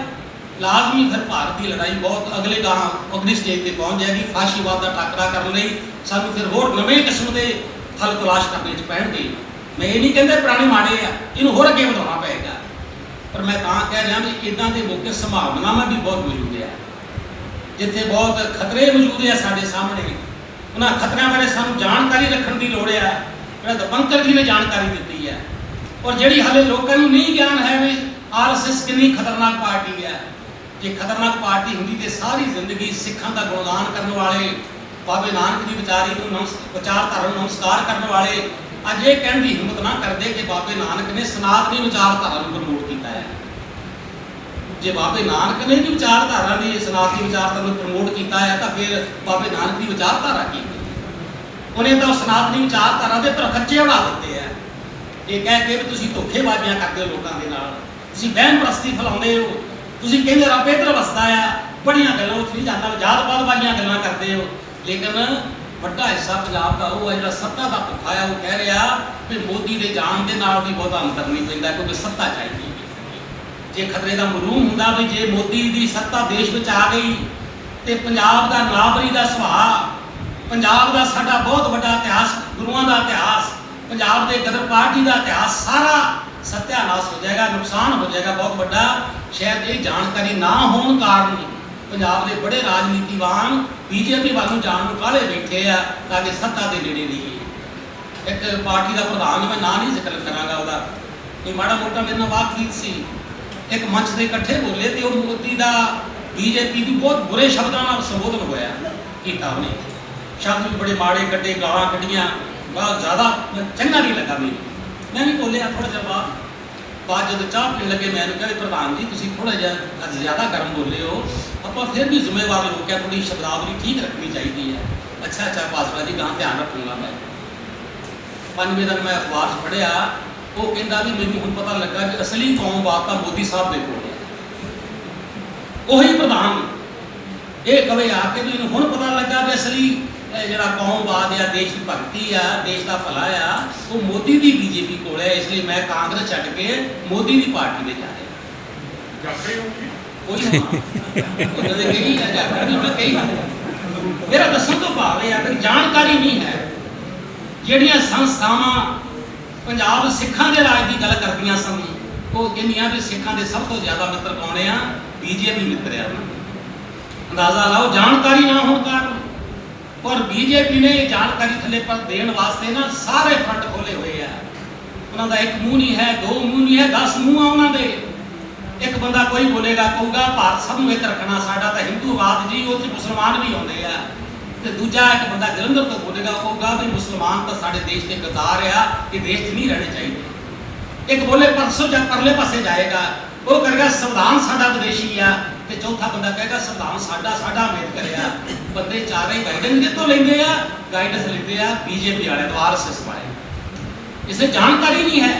ਲਾਜ਼ਮੀ ਫਿਰ ਭਾਰਤ ਦੀ ਲੜਾਈ ਬਹੁਤ ਅਗਲੇ ਗਾਂ ਅਗਲੀ ਸਟੇਜ ਤੇ ਪਹੁੰਚ ਜਾਏਗੀ, ਫਾਸ਼ੀਵਾਦ ਦਾ ਟਾਕਰਾ ਕਰਨ ਲਈ ਸਾਨੂੰ ਫਿਰ ਹੋਰ ਨਵੇਂ ਕਿਸਮ ਦੇ ਹੱਲ ਤਲਾਸ਼ ਕਰਨੇ ਚ ਪੈਣਗੇ। ਮੈਂ ਇਹ ਨਹੀਂ ਕਹਿੰਦਾ ਪੁਰਾਣੇ ਮਾੜੇ ਆ, ਇਹਨੂੰ ਹੋਰ ਅੱਗੇ ਵਧਾਉਣਾ ਪਏਗਾ। ਪਰ ਮੈਂ ਤਾਂ ਕਹਿ ਰਿਹਾ ਵੀ ਇਦਾਂ ਦੇ ਮੌਕੇ ਸੰਭਾਵਨਾਵਾਂ ਵੀ ਬਹੁਤ ਮੌਜੂਦ ਆ। ਜਿੱਥੇ ਬਹੁਤ ਖਤਰੇ ਮੌਜੂਦ ਆ ਸਾਡੇ ਸਾਹਮਣੇ। ਉਹਨਾਂ ਖਤਰਿਆਂ ਬਾਰੇ ਸਾਨੂੰ ਜਾਣਕਾਰੀ ਰੱਖਣ ਦੀ ਲੋੜ ਆ। ਜਿਹੜਾ ਦਬੰਕਰ ਜੀ ਨੇ ਜਾਣਕਾਰੀ ਦਿੱਤੀ ਹੈ ਔਰ ਜਿਹੜੀ ਹਾਲੇ ਲੋਕਾਂ ਨੂੰ ਨਹੀਂ ਗਿਆਨ ਹੈ ਵੀ ਆਰਐਸਐਸ ਕਿੰਨੀ ਖਤਰਨਾਕ ਪਾਰਟੀ ਹੈ ਜੇ ਖਤਰਨਾਕ ਪਾਰਟੀ ਹੁੰਦੀ ਤੇ ਸਾਰੀ ਜ਼ਿੰਦਗੀ ਸਿੱਖਾਂ ਦਾ ਗੁਣਗਾਨ ਕਰਨ ਵਾਲੇ, ਬਾਬੇ ਨਾਨਕ ਦੀ ਵਿਚਾਰੀ ਨੂੰ ਨਮਸ, ਵਿਚਾਰਧਾਰਾ ਨੂੰ ਨਮਸਕਾਰ ਕਰਨ ਵਾਲੇ, ਅੱਜ ਇਹ ਕਹਿਣ ਦੀ ਹਿੰਮਤ ਨਾ ਕਰਦੇ ਕਿ ਬਾਬੇ ਨਾਨਕ ਨੇ ਸਨਾਤਨੀ ਵਿਚਾਰਧਾਰਾ ਨੂੰ ਪ੍ਰਮੋਟ ਜੇ ਬਾਬੇ ਨਾਨਕ ਨੇ ਵੀ ਵਿਚਾਰਧਾਰਾ ਦੀ ਸਨਾਤਨੀ ਵਿਚਾਰਧਾਰਾ ਨੂੰ ਪ੍ਰਮੋਟ ਕੀਤਾ ਹੈ, ਤਾਂ ਫਿਰ ਬਾਬੇ ਨਾਨਕ ਦੀ ਵਿਚਾਰਧਾਰਾ ਕੀ ਉਹਨੇ ਤਾਂ ਸਨਾਤਨੀ ਵਿਚਾਰਧਾਰਾ ਦੇ ਪ੍ਰਖੱਚੇ ਉਡਾ ਦਿੱਤੇ ਆ ਇਹ ਕਹਿ ਕੇ ਵੀ ਤੁਸੀਂ ਧੋਖੇਬਾਜ਼ੀਆਂ ਕਰਦੇ ਹੋ ਲੋਕਾਂ ਦੇ ਨਾਲ। ਤੁਸੀਂ ਵਹਿਮ ਪ੍ਰਸਤੀ ਫੈਲਾਉਂਦੇ ਹੋ। ਤੁਸੀਂ ਕਹਿੰਦੇ ਰੱਬ ਇੱਧਰ ਵਸਦਾ ਆ, ਬੜੀਆਂ ਗੱਲਾਂ, ਉੱਥੇ ਨਹੀਂ ਜਾਂਦਾ ਜਾਤ-ਪਾਤ ਵਾਲੀਆਂ ਗੱਲਾਂ ਕਰਦੇ ਹੋ। ਲੇਕਿਨ ਵੱਡਾ ਹਿੱਸਾ ਪੰਜਾਬ ਦਾ ਉਹ ਹੈ ਜਿਹੜਾ ਸੱਤਾ ਦਾ ਭੁੱਖਾ ਆ, ਉਹ ਕਹਿ ਰਿਹਾ ਵੀ ਮੋਦੀ ਦੇ ਜਾਣ ਦੇ ਨਾਲ ਵੀ ਬਹੁਤਾ ਅੰਤਰ ਨਹੀਂ ਪੈਂਦਾ, ਕਿਉਂਕਿ ਸੱਤਾ ਚਾਹੀਦੀ ਹੈ। ਜੇ ਖਤਰੇ ਦਾ ਮਰੂਮ ਹੁੰਦਾ ਵੀ ਜੇ ਮੋਦੀ ਦੀ ਸੱਤਾ ਦੇਸ਼ ਵਿੱਚ ਆ ਗਈ ਤੇ ਪੰਜਾਬ ਦਾ ਨਾਬਰੀ ਦਾ ਸੁਭਾਅ, ਪੰਜਾਬ ਦਾ ਸਾਡਾ ਬਹੁਤ ਵੱਡਾ ਇਤਿਹਾਸ, ਗੁਰੂਆਂ ਦਾ ਇਤਿਹਾਸ, ਪੰਜਾਬ ਦੇ ਗਦਰ ਪਾਰਟੀ ਦਾ ਇਤਿਹਾਸ ਸਾਰਾ ਸਤਿਆਨਾਸ਼ ਹੋ ਜਾਏਗਾ, ਨੁਕਸਾਨ ਹੋ ਜਾਏਗਾ, ਬਹੁਤ ਵੱਡਾ। ਸ਼ਾਇਦ ਇਹ ਜਾਣਕਾਰੀ ਨਾ ਹੋਣ ਕਾਰਨ ਪੰਜਾਬ ਦੇ ਬੜੇ ਰਾਜਨੀਤੀਵਾਨ ਬੀਜੇਪੀ ਵੱਲ ਨੂੰ ਜਾਣ ਨੂੰ ਕਾਹਲੇ ਬੈਠੇ ਆ ਤਾਂ ਕਿ ਸੱਤਾ ਦੇ ਨੇੜੇ ਰਹੀਏ। ਇੱਕ ਪਾਰਟੀ ਦਾ ਪ੍ਰਧਾਨ ਮੈਂ ਨਾਂ ਨਹੀਂ ਜ਼ਿਕਰ ਕਰਾਂਗਾ ਉਹਦਾ। ਕੋਈ ਮਾੜਾ ਮੋਟਾ ਮੇਰੇ ਨਾਲ ਵਾਕਫੀਤ ਸੀ। ਇੱਕ ਮੰਚ ਦੇ ਇਕੱਠੇ ਬੋਲੇ ਤੇ ਉਹ ਮੋਦੀ ਦਾ ਬੀਜੇਪੀ ਦੀ ਬਹੁਤ ਬੁਰੇ ਸ਼ਬਦਾਂ ਨਾਲ ਸੰਬੋਧਨ ਹੋਇਆ, ਕੀਤਾ ਉਹਨੇ। ਸ਼ਬਦ ਵੀ ਬੜੇ ਮਾੜੇ ਕੱਢੇ, ਗਾਲਾਂ ਕੱਢੀਆਂ ਬਹੁਤ ਜ਼ਿਆਦਾ ਚੰਗਾ ਨਹੀਂ ਲੱਗਾ ਮੈਨੂੰ। ਮੈਂ ਵੀ ਬੋਲਿਆ ਥੋੜਾ ਜਿਹਾ ਬਾਅਦ। ਬਾਅਦ ਜਦੋਂ ਚਾਹ ਪੀਣ ਲੱਗੇ, ਮੈਂ ਇਹਨੂੰ ਕਿਹਾ ਵੀ ਪ੍ਰਧਾਨ ਜੀ, ਤੁਸੀਂ ਥੋੜਾ ਜਿਹਾ ਅੱਜ ਜ਼ਿਆਦਾ ਗਰਮ ਬੋਲੇ ਹੋ। ਆਪਾਂ ਫਿਰ ਵੀ ਜ਼ਿੰਮੇਵਾਰ ਲੋਕ ਹੈ ਥੋੜੀ ਸ਼ਬਦਾਵਲੀ ਠੀਕ ਰੱਖਣੀ ਚਾਹੀਦੀ ਹੈ। ਅੱਛਾ ਅੱਛਾ ਪਾਸਵਾ ਜੀ, ਗਾਂ ਧਿਆਨ ਰੱਖੂੰਗਾ ਮੈਂ। ਪੰਜਵੇਂ ਦਿਨ ਮੈਂ ਅਖਬਾਰ 'ਚ ਪੜ੍ਹਿਆ ਉਹ ਕਹਿੰਦਾ ਵੀ ਮੈਨੂੰ ਹੁਣ ਪਤਾ ਲੱਗਾ ਕਿ ਅਸਲੀ ਕੌਮਵਾਦ ਤਾਂ ਮੋਦੀ ਸਾਹਿਬ ਦੇ ਕੋਲ ਹੈ। ਉਹੀ ਪ੍ਰਧਾਨ। ਇਹ ਕਵੇ ਆ ਕੇ ਇਹਨੂੰ ਹੁਣ ਪਤਾ ਲੱਗਾ ਵੀ ਅਸਲੀ ਜਿਹੜਾ ਕੌਮਵਾਦ ਆ ਦੇਸ਼ ਦੀ ਭਗਤੀ ਆ ਦੇਸ਼ ਦਾ ਭਲਾ ਆ ਉਹ ਮੋਦੀ ਦੀ ਬੀਜੇਪੀ ਕੋਲ ਹੈ ਇਸ ਲਈ ਮੈਂ ਕਾਂਗਰਸ ਛੱਡ ਕੇ ਮੋਦੀ ਦੀ ਪਾਰਟੀ ਵਿੱਚ ਜਾ ਰਿਹਾ। ਜਾਫਰੀ ਹੋ ਗਈ ਕੋਈ ਨਾ। ਉਹਨਾਂ ਦੇ ਕਹੀ ਨਾ ਜਾ ਵੀ ਮੈਂ ਕਹੀ ਨਾ। ਮੇਰਾ ਦੱਸਣ ਤੋਂ ਭਾਵ ਇਹ ਆ ਕਿ ਜਾਣਕਾਰੀ ਨਹੀਂ ਹੈ ਜਿਹੜੀਆਂ ਸੰਸਥਾਵਾਂ ਪੰਜਾਬ ਸਿੱਖਾਂ ਦੇ ਰਾਜ ਦੀ ਗੱਲ ਕਰਦੀਆਂ ਸਨ। ਉਹ ਕਹਿੰਦੀਆਂ ਵੀ ਸਿੱਖਾਂ ਦੇ ਸਭ ਤੋਂ ਜ਼ਿਆਦਾ ਮਿੱਤਰ ਕੌਣ ਆ? ਬੀਜੇਪੀ ਮਿੱਤਰ ਆ। ਅੰਦਾਜ਼ਾ ਲਾਓ, ਜਾਣਕਾਰੀ ਨਾ ਹੋਣ ਕਾਰਨ। ਔਰ ਬੀਜੇਪੀ ਨੇ ਇਹ ਜਾਣਕਾਰੀ ਥੱਲੇ ਪਰ ਦੇਣ ਵਾਸਤੇ ਨਾ ਸਾਰੇ ਫਰੰਟ ਖੋਲੇ ਹੋਏ ਆ। ਉਹਨਾਂ ਦਾ ਇੱਕ ਮੂੰਹ ਨਹੀਂ ਹੈ, ਦੋ ਮੂੰਹ ਨਹੀਂ ਹੈ 10 ਮੂੰਹ ਆ ਉਹਨਾਂ ਦੇ। ਇੱਕ ਬੰਦਾ ਕੋਈ ਬੋਲੇਗਾ, ਕਹੂਗਾ, ਭਾਰਤ ਸਭ ਨੂੰ ਇੱਕ ਰੱਖਣਾ, ਸਾਡਾ ਤਾਂ ਹਿੰਦੂਵਾਦ ਜੀ ਉਹ 'ਚ ਮੁਸਲਮਾਨ ਵੀ ਆਉਂਦੇ ਆ। ਤੇ ਦੂਜਾ ਇੱਕ ਬੰਦਾ ਜਲੰਧਰ ਤੋਂ ਬੋਲੇਗਾ ਕਹੂਗਾ ਵੀ ਮੁਸਲਮਾਨ ਤਾਂ ਸਾਡੇ ਦੇਸ਼ ਦੇ ਗਦਾਰ ਆ ਇਹ ਦੇਸ਼ 'ਚ ਨਹੀਂ ਰਹਿਣੇ ਚਾਹੀਦੇ। ਇੱਕ ਬੋਲੇ ਪਰਸੋਂ ਜਾਂ ਪਰਲੇ ਪਾਸੇ ਜਾਏਗਾ, ਉਹ ਕਹੇਗਾ ਸੰਵਿਧਾਨ ਸਾਡਾ ਵਿਦੇਸ਼ੀ ਆ, ਤੇ ਚੌਥਾ ਬੰਦਾ ਕਹੇਗਾ ਸੰਵਿਧਾਨ ਸਾਡਾ ਸਾਡਾ ਅਮੀਰ ਕਰਿਆ ਬੰਦੇ ਚਾਰੇ ਗਾਈਡੈਂਸ ਕਿੱਥੋਂ ਲੈਂਦੇ ਆ? ਗਾਈਡੈਂਸ ਲੈਂਦੇ ਆ ਬੀਜੇਪੀ ਵਾਲੇ ਤੋਂ ਆਰਐਸਐਸ ਵਾਲੇ ਇਸੇ ਜਾਣਕਾਰੀ ਨਹੀਂ ਹੈ।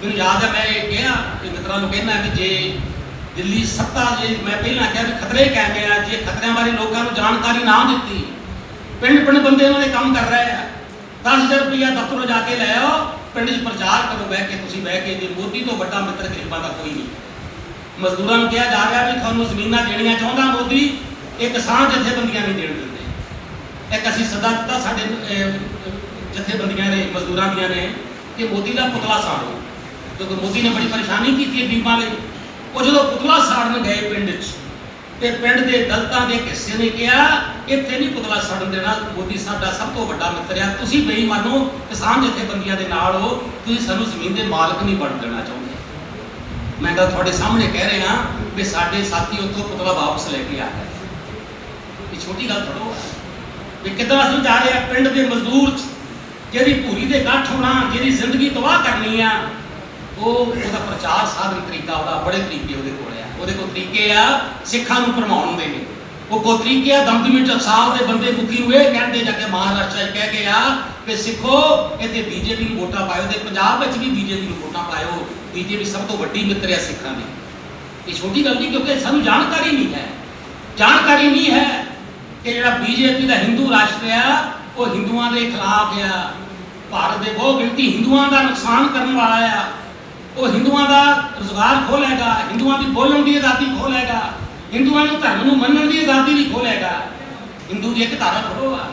ਮੈਨੂੰ ਯਾਦ ਹੈ ਮੈਂ ਇਹ ਕਿਹਾ ਕਿ ਮਿੱਤਰਾਂ ਨੂੰ ਕਹਿੰਦਾ ਕਿ ਜੇ ਦਿੱਲੀ ਸੱਤਾ ਜੇ ਮੈਂ ਪਹਿਲਾਂ ਕਿਹਾ ਵੀ ਖਤਰੇ ਕਹਿੰਦੇ ਆ ਜੇ ਖਤਰਿਆਂ ਬਾਰੇ ਲੋਕਾਂ ਨੂੰ ਜਾਣਕਾਰੀ ਨਾ ਦਿੱਤੀ। ਪਿੰਡ ਪਿੰਡ ਬੰਦੇ ਉਹਨਾਂ ਦੇ ਕੰਮ ਕਰ ਰਹੇ ਆ। 10000 ਰੁਪਇਆ ਦਫ਼ਤਰੋਂ ਜਾ ਕੇ ਲੈ ਆਓ, ਪਿੰਡ 'ਚ ਪ੍ਰਚਾਰ ਕਰੋ, ਬਹਿ ਕੇ ਤੁਸੀਂ ਬਹਿ ਕੇ, ਜੇ ਮੋਦੀ ਤੋਂ ਵੱਡਾ ਮਿੱਤਰ ਗਰੀਬਾਂ ਦਾ ਕੋਈ ਨਹੀਂ। ਮਜ਼ਦੂਰਾਂ ਨੂੰ ਕਿਹਾ ਜਾ ਰਿਹਾ ਵੀ ਤੁਹਾਨੂੰ ਜ਼ਮੀਨਾਂ ਦੇਣੀਆਂ ਚਾਹੁੰਦਾ ਮੋਦੀ, ਇਹ ਕਿਸਾਨ ਜਥੇਬੰਦੀਆਂ ਨਹੀਂ ਦੇਣ ਦਿੰਦੇ। ਇੱਕ ਅਸੀਂ ਸਦਾ ਦਿੱਤਾ ਸਾਡੇ ਜਥੇਬੰਦੀਆਂ ਨੇ, ਮਜ਼ਦੂਰਾਂ ਦੀਆਂ ਨੇ, ਕਿ ਮੋਦੀ ਦਾ ਪੁਤਲਾ ਸਾੜੋ। ਕਿਉਂਕਿ ਮੋਦੀ ਨੇ ਬੜੀ ਪਰੇਸ਼ਾਨੀ ਕੀਤੀ ਹੈ ਗਰੀਬਾਂ ਲਈ। ਉਹ ਜਦੋਂ ਪੁਤਲਾ ਸਾੜਨ ਗਏ ਪਿੰਡ 'ਚ, ਤੇ ਪਿੰਡ ਦੇ ਦਲਤਾਂ ਦੇ ਹਿੱਸੇ ਨੇ ਕਿਹਾ, ਇੱਥੇ ਨਹੀਂ ਪੁਤਲਾ ਸਾੜਨ ਦੇਣਾ, ਮੋਦੀ ਸਾਡਾ ਸਭ ਤੋਂ ਵੱਡਾ ਮਿੱਤਰ ਆ। ਤੁਸੀਂ ਬੇਈਮਾਨੋ, ਕਿਸਾਨ ਜਥੇਬੰਦੀਆਂ ਦੇ ਨਾਲ ਹੋ, ਤੁਸੀਂ ਸਾਨੂੰ ਜ਼ਮੀਨ ਦੇ ਮਾਲਕ ਨਹੀਂ ਬਣ ਦੇਣਾ ਚਾਹੁੰਦੇ। ਮੈਂ ਤਾਂ ਤੁਹਾਡੇ ਸਾਹਮਣੇ ਕਹਿ ਰਿਹਾ ਵੀ ਸਾਡੇ ਸਾਥੀ ਉੱਥੋਂ ਪੁਤਲਾ ਵਾਪਸ ਲੈ ਕੇ ਆ ਗਏ। ਇਹ ਛੋਟੀ ਗੱਲ ਥੋੜੋ ਵੀ ਕਿੱਦਾਂ ਸਮਝਾ ਜਾ ਰਹੇ ਆ ਪਿੰਡ ਦੇ ਮਜ਼ਦੂਰ ਚ ਜਿਹਦੀ ਭੂਰੀ ਦੇ ਗੱਠ ਹੋਣਾ ਜਿਹਦੀ ਜ਼ਿੰਦਗੀ ਤਬਾਹ ਕਰਨੀ ਆ ਉਹ ਉਹਦਾ ਪ੍ਰਚਾਰ ਸਾਧਨ ਤਰੀਕਾ ਉਹਦਾ, ਬੜੇ ਤਰੀਕੇ ਉਹਦੇ ਕੋਲ ਆ। ਉਹਦੇ ਕੋਲ ਤਰੀਕੇ ਆ ਸਿੱਖਾਂ ਨੂੰ ਭਰਮਾਉਣ ਦੇ ਨੇ ਉਹ ਕੋ ਤਰੀਕੇ ਆ ਦਮਦਮੀ ਟਕਸਾਲ ਦੇ ਬੰਦੇ ਮੁਖੀ ਹੋਏ ਇਹ ਕਹਿੰਦੇ ਜਾ ਕੇ ਮਹਾਰਾਸ਼ਟਰ ਕਹਿ ਕੇ ਆ ਕਿ ਸਿੱਖੋ, ਇੱਥੇ ਬੀਜੇਪੀ ਨੂੰ ਵੋਟਾਂ ਪਾਇਓ ਤੇ ਪੰਜਾਬ ਵਿੱਚ ਵੀ ਬੀਜੇਪੀ ਨੂੰ ਵੋਟਾਂ ਪਾਇਓ। ਬੀਜੇਪੀ ਸਭ ਤੋਂ ਵੱਡੀ ਮਿੱਤਰ ਹੈ ਸਿੱਖਾਂ ਦੀ। ਇਹ ਛੋਟੀ ਗੱਲ ਨਹੀਂ, ਕਿਉਂਕਿ ਸਾਨੂੰ ਜਾਣਕਾਰੀ ਨਹੀਂ ਹੈ। ਜਾਣਕਾਰੀ ਨਹੀਂ ਹੈ ਕਿ ਜਿਹੜਾ ਬੀਜੇਪੀ ਦਾ ਹਿੰਦੂ ਰਾਸ਼ਟਰ ਆ, ਉਹ ਹਿੰਦੂਆਂ ਦੇ ਖਿਲਾਫ ਆ। ਭਾਰਤ ਦੇ ਬਹੁਤ ਗਿਣਤੀ ਹਿੰਦੂਆਂ ਦਾ ਨੁਕਸਾਨ ਕਰਨ ਵਾਲਾ ਆ। ਉਹ ਹਿੰਦੂਆਂ ਦਾ ਰੁਜ਼ਗਾਰ ਖੋਲੇਗਾ ਹਿੰਦੂਆਂ ਦੀ ਬੋਲਣ ਦੀ ਆਜ਼ਾਦੀ ਖੋਲੇਗਾ ਹਿੰਦੂਆਂ ਨੂੰ ਧਰਮ ਨੂੰ ਮੰਨਣ ਦੀ ਆਜ਼ਾਦੀ ਵੀ ਖੋਲੇਗਾ ਹਿੰਦੂ ਦੀ ਇੱਕ ਧਾਰਾ ਥੋੜੋ ਆ।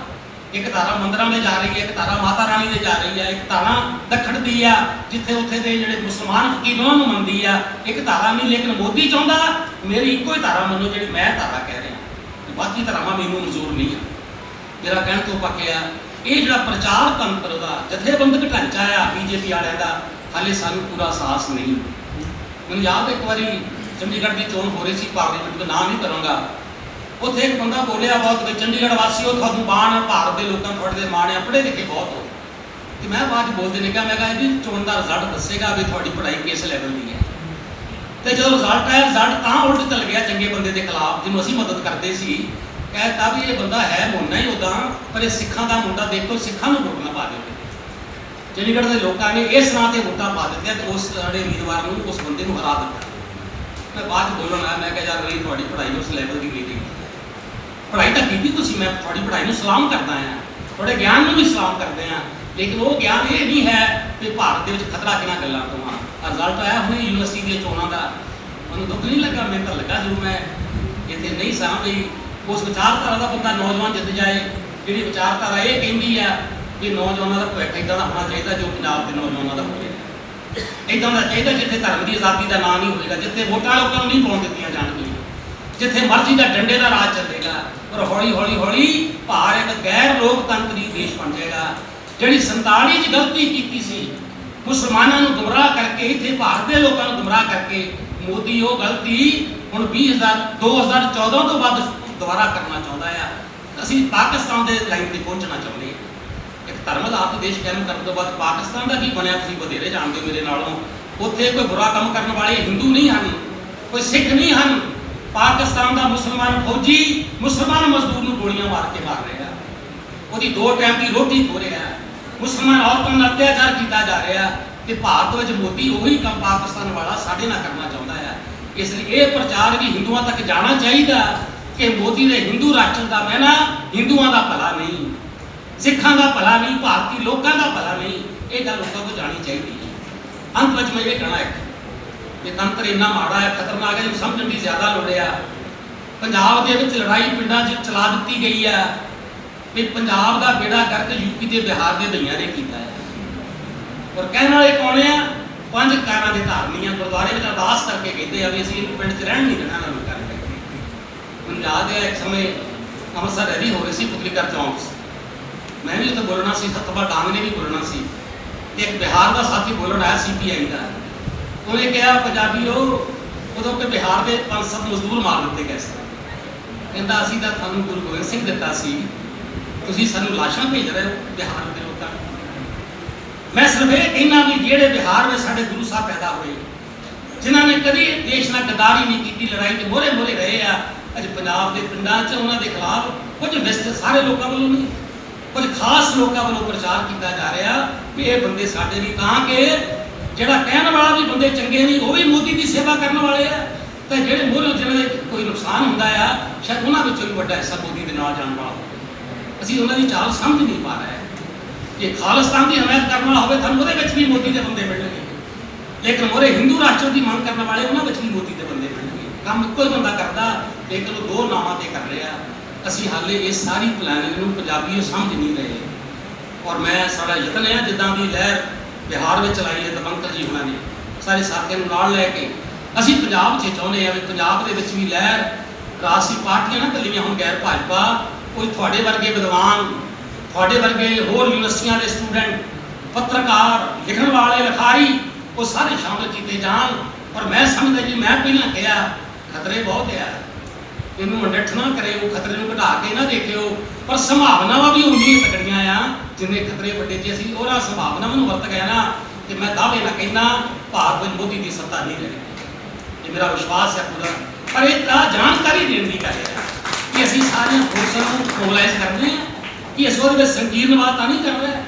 ਇੱਕ ਧਾਰਾ ਮੰਦਰਾਂ ਦੇ ਜਾ ਰਹੀ ਹੈ, ਇੱਕ ਧਾਰਾ ਮਾਤਾ ਰਾਣੀ ਦੇ ਜਾ ਰਹੀ ਹੈ, ਇੱਕ ਧਾਰਾ ਦੱਖਣ ਦੀ ਆ, ਜਿੱਥੇ ਉੱਥੇ ਦੇ ਜਿਹੜੇ ਮੁਸਲਮਾਨ ਫਕੀਰ ਉਹਨਾਂ ਨੂੰ ਮੰਨਦੀ ਆ। ਇੱਕ ਧਾਰਾ ਨਹੀਂ, ਲੇਕਿਨ ਮੋਦੀ ਚਾਹੁੰਦਾ, ਮੇਰੀ ਇੱਕੋ ਹੀ ਧਾਰਾ ਮੰਨੋ ਜਿਹੜੀ ਮੈਂ ਧਾਰਾ ਕਹਿ ਰਿਹਾ। ਤੇ ਬਾਕੀ ਧਾਰਾਵਾਂ ਮੈਨੂੰ ਮਨਜ਼ੂਰ ਨਹੀਂ ਆ। ਮੇਰਾ ਕਹਿਣ ਤੋਂ ਪੱਕਿਆ ਇਹ ਜਿਹੜਾ ਪ੍ਰਚਾਰ ਤੰਤਰ ਦਾ ਜਥੇਬੰਦਕ ਢਾਂਚਾ ਆ, ਬੀਜੇਪੀ ਵਾਲਿਆਂ ਦਾ ਹਾਲੇ ਸਾਨੂੰ ਪੂਰਾ ਅਹਿਸਾਸ ਨਹੀਂ। ਮੈਨੂੰ ਯਾਦ ਇੱਕ ਵਾਰੀ ਚੰਡੀਗੜ੍ਹ ਦੀ ਚੋਣ ਹੋ ਰਹੀ ਸੀ ਪਾਰਲੀਮੈਂਟ ਦਾ ਨਾਮ ਨਹੀਂ ਕਰਾਂਗਾ। ਉੱਥੇ ਇੱਕ ਬੰਦਾ ਬੋਲਿਆ ਬਹੁਤ ਵੀ ਚੰਡੀਗੜ੍ਹ ਵਾਸੀਓ ਤੁਹਾਨੂੰ ਮਾਣ ਹੈ ਭਾਰਤ ਦੇ ਲੋਕਾਂ ਤੁਹਾਡੇ ਤੇ ਮਾਣ ਹੈ ਪੜ੍ਹੇ ਲਿਖੇ ਬਹੁਤ ਹੋ। ਤੇ ਮੈਂ ਬਾਅਦ 'ਚ ਬੋਲਦੇ ਨੇ ਕਿਹਾ ਮੈਂ ਕਿਹਾ ਇਹਦੀ ਚੋਣ ਦਾ ਰਿਜ਼ਲਟ ਦੱਸੇਗਾ ਵੀ ਤੁਹਾਡੀ ਪੜ੍ਹਾਈ ਕਿਸ ਲੈਵਲ ਦੀ ਹੈ। ਤੇ ਜਦੋਂ ਰਿਜ਼ਲਟ ਆਇਆ ਰਿਜ਼ਲਟ ਤਾਂ ਉਲਟ ਚੱਲ ਗਿਆ ਚੰਗੇ ਬੰਦੇ ਦੇ ਖਿਲਾਫ, ਜਿਹਨੂੰ ਅਸੀਂ ਮਦਦ ਕਰਦੇ ਸੀ। ਕਹਿਤਾ ਵੀ ਇਹ ਬੰਦਾ ਹੈ ਮੋਨਾ ਹੀ ਉਦਾਂ ਪਰ ਇਹ ਸਿੱਖਾਂ ਦਾ ਮੁੰਡਾ ਦੇਖੋ, ਸਿੱਖਾਂ ਨੂੰ ਵੋਟ ਨਾ ਪਾ ਦਿਓ। ਚੰਡੀਗੜ੍ਹ ਦੇ ਲੋਕਾਂ ਨੇ ਇਸ ਨਾਂ ਤੇ ਵੋਟਾਂ ਪਾ ਦਿੱਤੀਆਂ ਤੇ ਉਸ ਸਾਡੇ ਉਮੀਦਵਾਰ ਨੂੰ ਉਸ ਬੰਦੇ ਨੂੰ ਹਰਾ ਦਿੱਤਾ। ਮੈਂ ਬਾਅਦ ਬੋਲਣ ਆਇਆ ਮੈਂ ਕਿਹਾ ਯਾਰ ਨਹੀਂ ਤੁਹਾਡੀ ਪੜ੍ਹਾਈ ਉਸ ਲੈਵਲ ਦੀ ਨਹੀਂ ਪੜ੍ਹਾਈ ਤਾਂ ਕੀਤੀ ਤੁਸੀਂ, ਮੈਂ ਤੁਹਾਡੀ ਪੜ੍ਹਾਈ ਨੂੰ ਸਲਾਮ ਕਰਦਾ ਹਾਂ। ਤੁਹਾਡੇ ਗਿਆਨ ਨੂੰ ਵੀ ਸਲਾਮ ਕਰਦੇ ਹਾਂ। ਲੇਕਿਨ ਉਹ ਗਿਆਨ ਇਹ ਨਹੀਂ ਹੈ ਕਿ ਭਾਰਤ ਦੇ ਵਿੱਚ ਖਤਰਾ ਕਿਹਨਾਂ ਗੱਲਾਂ ਤੋਂ ਆ? ਰਿਜ਼ਲਟ ਆਇਆ ਹੁਣੇ ਯੂਨੀਵਰਸਿਟੀ ਦੀਆਂ ਚੋਣਾਂ ਦਾ। ਮੈਨੂੰ ਦੁੱਖ ਨਹੀਂ ਲੱਗਾ ਮੈਨੂੰ ਤਾਂ ਲੱਗਾ ਜਦੋਂ ਮੈਂ ਇੱਥੇ ਨਹੀਂ ਸਾਂ ਵੀ ਉਸ ਵਿਚਾਰਧਾਰਾ ਦਾ ਬੰਦਾ ਨੌਜਵਾਨ ਜਿੱਤ ਜਾਏ, ਜਿਹੜੀ ਵਿਚਾਰਧਾਰਾ ਇਹ ਕਹਿੰਦੀ ਆ ਕਿ ਨੌਜਵਾਨਾਂ ਦਾ ਭਵਿੱਖ ਇਦਾਂ ਦਾ ਹੋਣਾ ਚਾਹੀਦਾ ਜੋ ਪੰਜਾਬ ਦੇ ਨੌਜਵਾਨਾਂ ਦਾ ਹੋਵੇ। ਇਦਾਂ ਦਾ ਚਾਹੀਦਾ ਜਿੱਥੇ ਧਰਮ ਦੀ ਆਜ਼ਾਦੀ ਦਾ ਨਾਂ ਨਹੀਂ ਹੋਏਗਾ ਜਿੱਥੇ ਵੋਟਾਂ ਲੋਕਾਂ ਨੂੰ ਨਹੀਂ ਪਾਉਣ ਦਿੱਤੀਆਂ ਜਾਣਗੀਆਂ। ਜਿੱਥੇ ਮਰਜ਼ੀ ਦਾ ਡੰਡੇ ਦਾ ਰਾਜ ਚੱਲੇਗਾ ਪਰ ਹੌਲੀ ਹੌਲੀ ਹੌਲੀ ਭਾਰਤ ਗੈਰ ਲੋਕਤੰਤਰੀ ਦੇਸ਼ ਬਣ ਜਾਏਗਾ। ਜਿਹੜੀ 47 ਚ ਗਲਤੀ ਕੀਤੀ ਸੀ, ਮੁਸਲਮਾਨਾਂ ਨੂੰ ਗੁੰਮਰਾਹ ਕਰਕੇ, ਇੱਥੇ ਭਾਰਤ ਦੇ ਲੋਕਾਂ ਨੂੰ ਗੁੰਮਰਾਹ ਕਰਕੇ, ਮੋਦੀ ਉਹ ਗਲਤੀ ਹੁਣ 20000 2014 ਤੋਂ ਬਾਅਦ ਦੁਬਾਰਾ ਕਰਨਾ ਚਾਹੁੰਦਾ ਆ। ਅਸੀਂ ਪਾਕਿਸਤਾਨ ਦੇ ਲਾਈਨ ਤੇ ਪਹੁੰਚਣਾ ਚਾਹੁੰਦੇ ਹਾਂ ਧਰਮ ਆਜ਼ਾਦ ਦੇਸ਼ ਕਾਇਮ ਕਰਨ ਤੋਂ ਬਾਅਦ ਪਾਕਿਸਤਾਨ ਦਾ ਕੀ ਬਣਿਆ ਤੁਸੀਂ ਵਧੇਰੇ ਜਾਣਦੇ ਹੋ ਮੇਰੇ ਨਾਲੋਂ। ਉੱਥੇ ਕੋਈ ਬੁਰਾ ਕੰਮ ਕਰਨ ਵਾਲੇ ਹਿੰਦੂ ਨਹੀਂ ਹਨ, ਕੋਈ ਸਿੱਖ ਨਹੀਂ ਹਨ। ਪਾਕਿਸਤਾਨ ਦਾ ਮੁਸਲਮਾਨ ਫੌਜੀ ਮੁਸਲਮਾਨ ਮਜ਼ਦੂਰ ਨੂੰ ਗੋਲੀਆਂ ਮਾਰ ਕੇ ਮਾਰ ਰਿਹਾ। ਉਹਦੀ ਦੋ ਟਾਈਮ ਦੀ ਰੋਟੀ ਖੋ ਰਿਹਾ। ਮੁਸਲਮਾਨ ਔਰਤਾਂ ਨਾਲ ਅਤਿਆਚਾਰ ਕੀਤਾ ਜਾ ਰਿਹਾ ਤੇ ਭਾਰਤ ਵਿੱਚ ਮੋਦੀ ਉਹੀ ਕੰਮ ਪਾਕਿਸਤਾਨ ਵਾਲਾ ਸਾਡੇ ਨਾਲ ਕਰਨਾ ਚਾਹੁੰਦਾ ਹੈ ਇਸ ਲਈ ਇਹ ਪ੍ਰਚਾਰ ਵੀ ਹਿੰਦੂਆਂ ਤੱਕ ਜਾਣਾ ਚਾਹੀਦਾ ਕਿ ਮੋਦੀ ਦੇ ਹਿੰਦੂ ਰਾਸ਼ਟਰ ਦਾ ਮੈਨਾ ਹਿੰਦੂਆਂ ਦਾ ਭਲਾ ਨਹੀਂ। ਸਿੱਖਾਂ ਦਾ ਭਲਾ ਨਹੀਂ, ਭਾਰਤੀ ਲੋਕਾਂ ਦਾ ਭਲਾ ਨਹੀਂ, ਇਹ ਗੱਲ ਲੋਕਾਂ ਕੋਲ ਜਾਣੀ ਚਾਹੀਦੀ ਹੈ। ਅੰਤ ਵਿੱਚ ਮੈਂ ਇਹ ਕਹਿਣਾ ਹੈ ਕਿ ਤੰਤਰ ਇੰਨਾ ਮਾੜਾ ਹੈ, ਖਤਰਨਾਕ ਹੈ ਜਿਹਨੂੰ ਸਮਝਣ ਦੀ ਜ਼ਿਆਦਾ ਲੋੜ ਆ। ਪੰਜਾਬ ਦੇ ਵਿੱਚ ਲੜਾਈ ਪਿੰਡਾਂ 'ਚ ਚਲਾ ਦਿੱਤੀ ਗਈ ਆ, ਵੀ ਪੰਜਾਬ ਦਾ ਬੇੜਾ ਕਰਕੇ ਯੂਪੀ ਤੇ ਬਿਹਾਰ ਦੇ ਦਈਆਂ ਨੇ ਕੀਤਾ ਹੈ। ਔਰ ਕਹਿਣ ਵਾਲੇ ਕੌਣ ਆ? ਪੰਜ ਕਾਰਾਂ ਦੇ ਧਾਰਨੀਆਂ ਗੁਰਦੁਆਰੇ ਵਿੱਚ ਅਰਦਾਸ ਕਰਕੇ ਕਹਿੰਦੇ ਆ ਵੀ ਅਸੀਂ ਇਹਨੂੰ ਪਿੰਡ 'ਚ ਰਹਿਣ ਨਹੀਂ ਦੇਣਾ ਨਾ ਕਰਕੇ ਮੈਨੂੰ ਯਾਦ ਇੱਕ ਸਮੇਂ ਅੰਮ੍ਰਿਤਸਰ ਰੈਲੀ ਹੋ ਰਹੀ ਸੀ, ਪੁਤਲੀਕਰ ਚੌਂਕ ਮੈਂ ਵੀ ਉੱਥੇ ਬੋਲਣਾ ਸੀ ਸਤਪਾ ਡਾਂਗ ਨੇ ਵੀ ਬੋਲਣਾ ਸੀ। ਤੇ ਇੱਕ ਬਿਹਾਰ ਦਾ ਸਾਥੀ ਬੋਲਣ ਆਇਆ ਸੀਪੀਆਈ ਦਾ। ਉਹਨੇ ਕਿਹਾ ਪੰਜਾਬੀਓ ਉਦੋਂ ਕਿ ਬਿਹਾਰ ਦੇ ਪੰਜ ਸੱਤ ਮਜ਼ਦੂਰ ਮਾਰ ਦਿੱਤੇ ਗਏ ਸੀ। ਕਹਿੰਦਾ, ਅਸੀਂ ਤਾਂ ਤੁਹਾਨੂੰ ਗੁਰੂ ਗੋਬਿੰਦ ਸਿੰਘ ਦਿੱਤਾ ਸੀ। ਤੁਸੀਂ ਸਾਨੂੰ ਲਾਸ਼ਾਂ ਭੇਜ ਰਹੇ ਹੋ ਬਿਹਾਰ ਦੇ ਲੋਕਾਂ ਨੂੰ। ਮੈਂ ਸਿਰਫ ਇਹ ਕਹਿਣਾ ਵੀ ਜਿਹੜੇ ਬਿਹਾਰ ਵਿੱਚ ਸਾਡੇ ਗੁਰੂ ਸਾਹਿਬ ਪੈਦਾ ਹੋਏ, ਜਿਨ੍ਹਾਂ ਨੇ ਕਦੀ ਦੇਸ਼ ਨਾਲ ਗਦਾਰੀ ਨਹੀਂ ਕੀਤੀ, ਲੜਾਈ ਤੇ ਮੋਰੇ ਮੋਰੇ ਰਹੇ ਆ, ਅੱਜ ਪੰਜਾਬ ਦੇ ਪਿੰਡਾਂ 'ਚ ਉਹਨਾਂ ਦੇ ਖਿਲਾਫ ਕੁਝ ਵਿਸਤ ਸਾਰੇ ਲੋਕਾਂ ਵੱਲੋਂ ਨਹੀਂ। ਕੁਝ ਖਾਸ ਲੋਕਾਂ ਵੱਲੋਂ ਪ੍ਰਚਾਰ ਕੀਤਾ ਜਾ ਰਿਹਾ ਵੀ ਇਹ ਬੰਦੇ ਸਾਡੇ ਨਹੀਂ ਤਾਂ ਕਿ ਜਿਹੜਾ ਕਹਿਣ ਵਾਲਾ ਵੀ ਬੰਦੇ ਚੰਗੇ ਨਹੀਂ, ਉਹ ਵੀ ਮੋਦੀ ਦੀ ਸੇਵਾ ਕਰਨ ਵਾਲੇ ਆ। ਤੇ ਜਿਹੜੇ ਮੋਰੇ ਜਿਹਨਾਂ ਦੇ ਕੋਈ ਨੁਕਸਾਨ ਹੁੰਦਾ ਆ, ਸ਼ਾਇਦ ਉਹਨਾਂ ਵਿੱਚੋਂ ਵੀ ਵੱਡਾ ਹਿੱਸਾ ਮੋਦੀ ਦੇ ਨਾਲ ਜਾਣ ਵਾਲਾ ਹੋਵੇ। ਅਸੀਂ ਉਹਨਾਂ ਦੀ ਚਾਲ ਸਮਝ ਨਹੀਂ ਪਾ ਰਹੇ। ਜੇ ਖਾਲਿਸਤਾਨ ਦੀ ਹਮਾਇਤ ਕਰਨ ਵਾਲਾ ਹੋਵੇ, ਤੁਹਾਨੂੰ ਉਹਦੇ ਵਿੱਚ ਵੀ ਮੋਦੀ ਦੇ ਬੰਦੇ ਮਿਲਣਗੇ। ਲੇਕਿਨ ਮੋਰੇ ਹਿੰਦੂ ਰਾਸ਼ਟਰ ਦੀ ਮੰਗ ਕਰਨ ਵਾਲੇ ਉਹਨਾਂ ਵਿੱਚ ਵੀ ਮੋਦੀ ਦੇ ਬੰਦੇ ਮਿਲਣਗੇ। ਕੰਮ ਇੱਕੋ ਹੀ ਬੰਦਾ ਕਰਦਾ, ਲੇਕਿਨ ਉਹ ਦੋ ਨਾਵਾਂ ਤੇ ਕਰ ਰਿਹਾ। ਅਸੀਂ ਹਾਲੇ ਇਹ ਸਾਰੀ ਪਲੈਨਿੰਗ ਨੂੰ ਪੰਜਾਬੀ ਸਮਝ ਨਹੀਂ ਰਹੇ। ਔਰ ਮੈਂ ਸਾਡਾ ਯਤਨ ਹੈ, ਜਿੱਦਾਂ ਦੀ ਲਹਿਰ ਬਿਹਾਰ ਵਿੱਚ ਚਲਾਈ ਹੈ ਦਮੰਕਰ ਜੀ ਹੁਣਾਂ ਨੇ, ਸਾਰੇ ਸਾਥੀਆਂ ਨੂੰ ਨਾਲ ਲੈ ਕੇ। ਅਸੀਂ ਪੰਜਾਬ 'ਚ ਚਾਹੁੰਦੇ ਆ ਵੀ ਪੰਜਾਬ ਦੇ ਵਿੱਚ ਵੀ ਲਹਿਰ, ਰਾਜਸੀ ਪਾਰਟੀਆਂ ਨਾ ਕੱਲੀਆਂ ਹੁਣ ਗੈਰ ਭਾਜਪਾ, ਕੋਈ ਤੁਹਾਡੇ ਵਰਗੇ ਵਿਦਵਾਨ, ਤੁਹਾਡੇ ਵਰਗੇ ਹੋਰ ਯੂਨੀਵਰਸਿਟੀਆਂ ਦੇ ਸਟੂਡੈਂਟ ਪੱਤਰਕਾਰ, ਲਿਖਣ ਵਾਲੇ, ਲਿਖਾਰੀ, ਉਹ ਸਾਰੇ ਸ਼ਾਮਲ ਕੀਤੇ ਜਾਣ। ਔਰ ਮੈਂ ਸਮਝਦਾ ਜੀ, ਮੈਂ ਪਹਿਲਾਂ ਕਿਹਾ, ਖਤਰੇ ਬਹੁਤ ਆ ਇਹਨੂੰ ਅਡੱਠ ਨਾ ਕਰੇ ਖਤਰੇ ਨੂੰ ਘਟਾ ਕੇ ਨਾ ਦੇਖਿਓ। ਪਰ ਸੰਭਾਵਨਾਵਾਂ ਵੀ ਉਨੀਆਂ ਤਕੜੀਆਂ ਆ, ਜਿੰਨੇ ਖਤਰੇ ਵੱਡੇ ਜੇ ਅਸੀਂ ਉਹਨਾਂ ਸੰਭਾਵਨਾਵਾਂ ਨੂੰ ਵਰਤ ਗਏ ਨਾ, ਤੇ ਮੈਂ ਦਾਅਵੇ ਨਾਲ ਕਹਿੰਦਾ, ਭਾਰਤ ਵਿੱਚ ਮੋਦੀ ਦੀ ਸੱਤਾ ਨਹੀਂ ਰਹੇਗੀ। ਇਹ ਮੇਰਾ ਵਿਸ਼ਵਾਸ ਹੈ ਪੂਰਾ। ਪਰ ਇਹ ਤਾਂ ਜਾਣਕਾਰੀ ਦੇਣ ਦੀ ਗੱਲ ਹੈ ਕਿ ਅਸੀਂ ਸਾਰੀਆਂ ਫੋਰਸਾਂ ਨੂੰ ਮੋਬਿਲਾਈਜ਼ ਕਰਦੇ ਹਾਂ ਕਿ ਅਸੀਂ ਉਹਦੇ ਵਿੱਚ ਸੰਕੀਰਨਵਾਦ ਤਾਂ ਨਹੀਂ ਕਰ ਰਿਹਾ,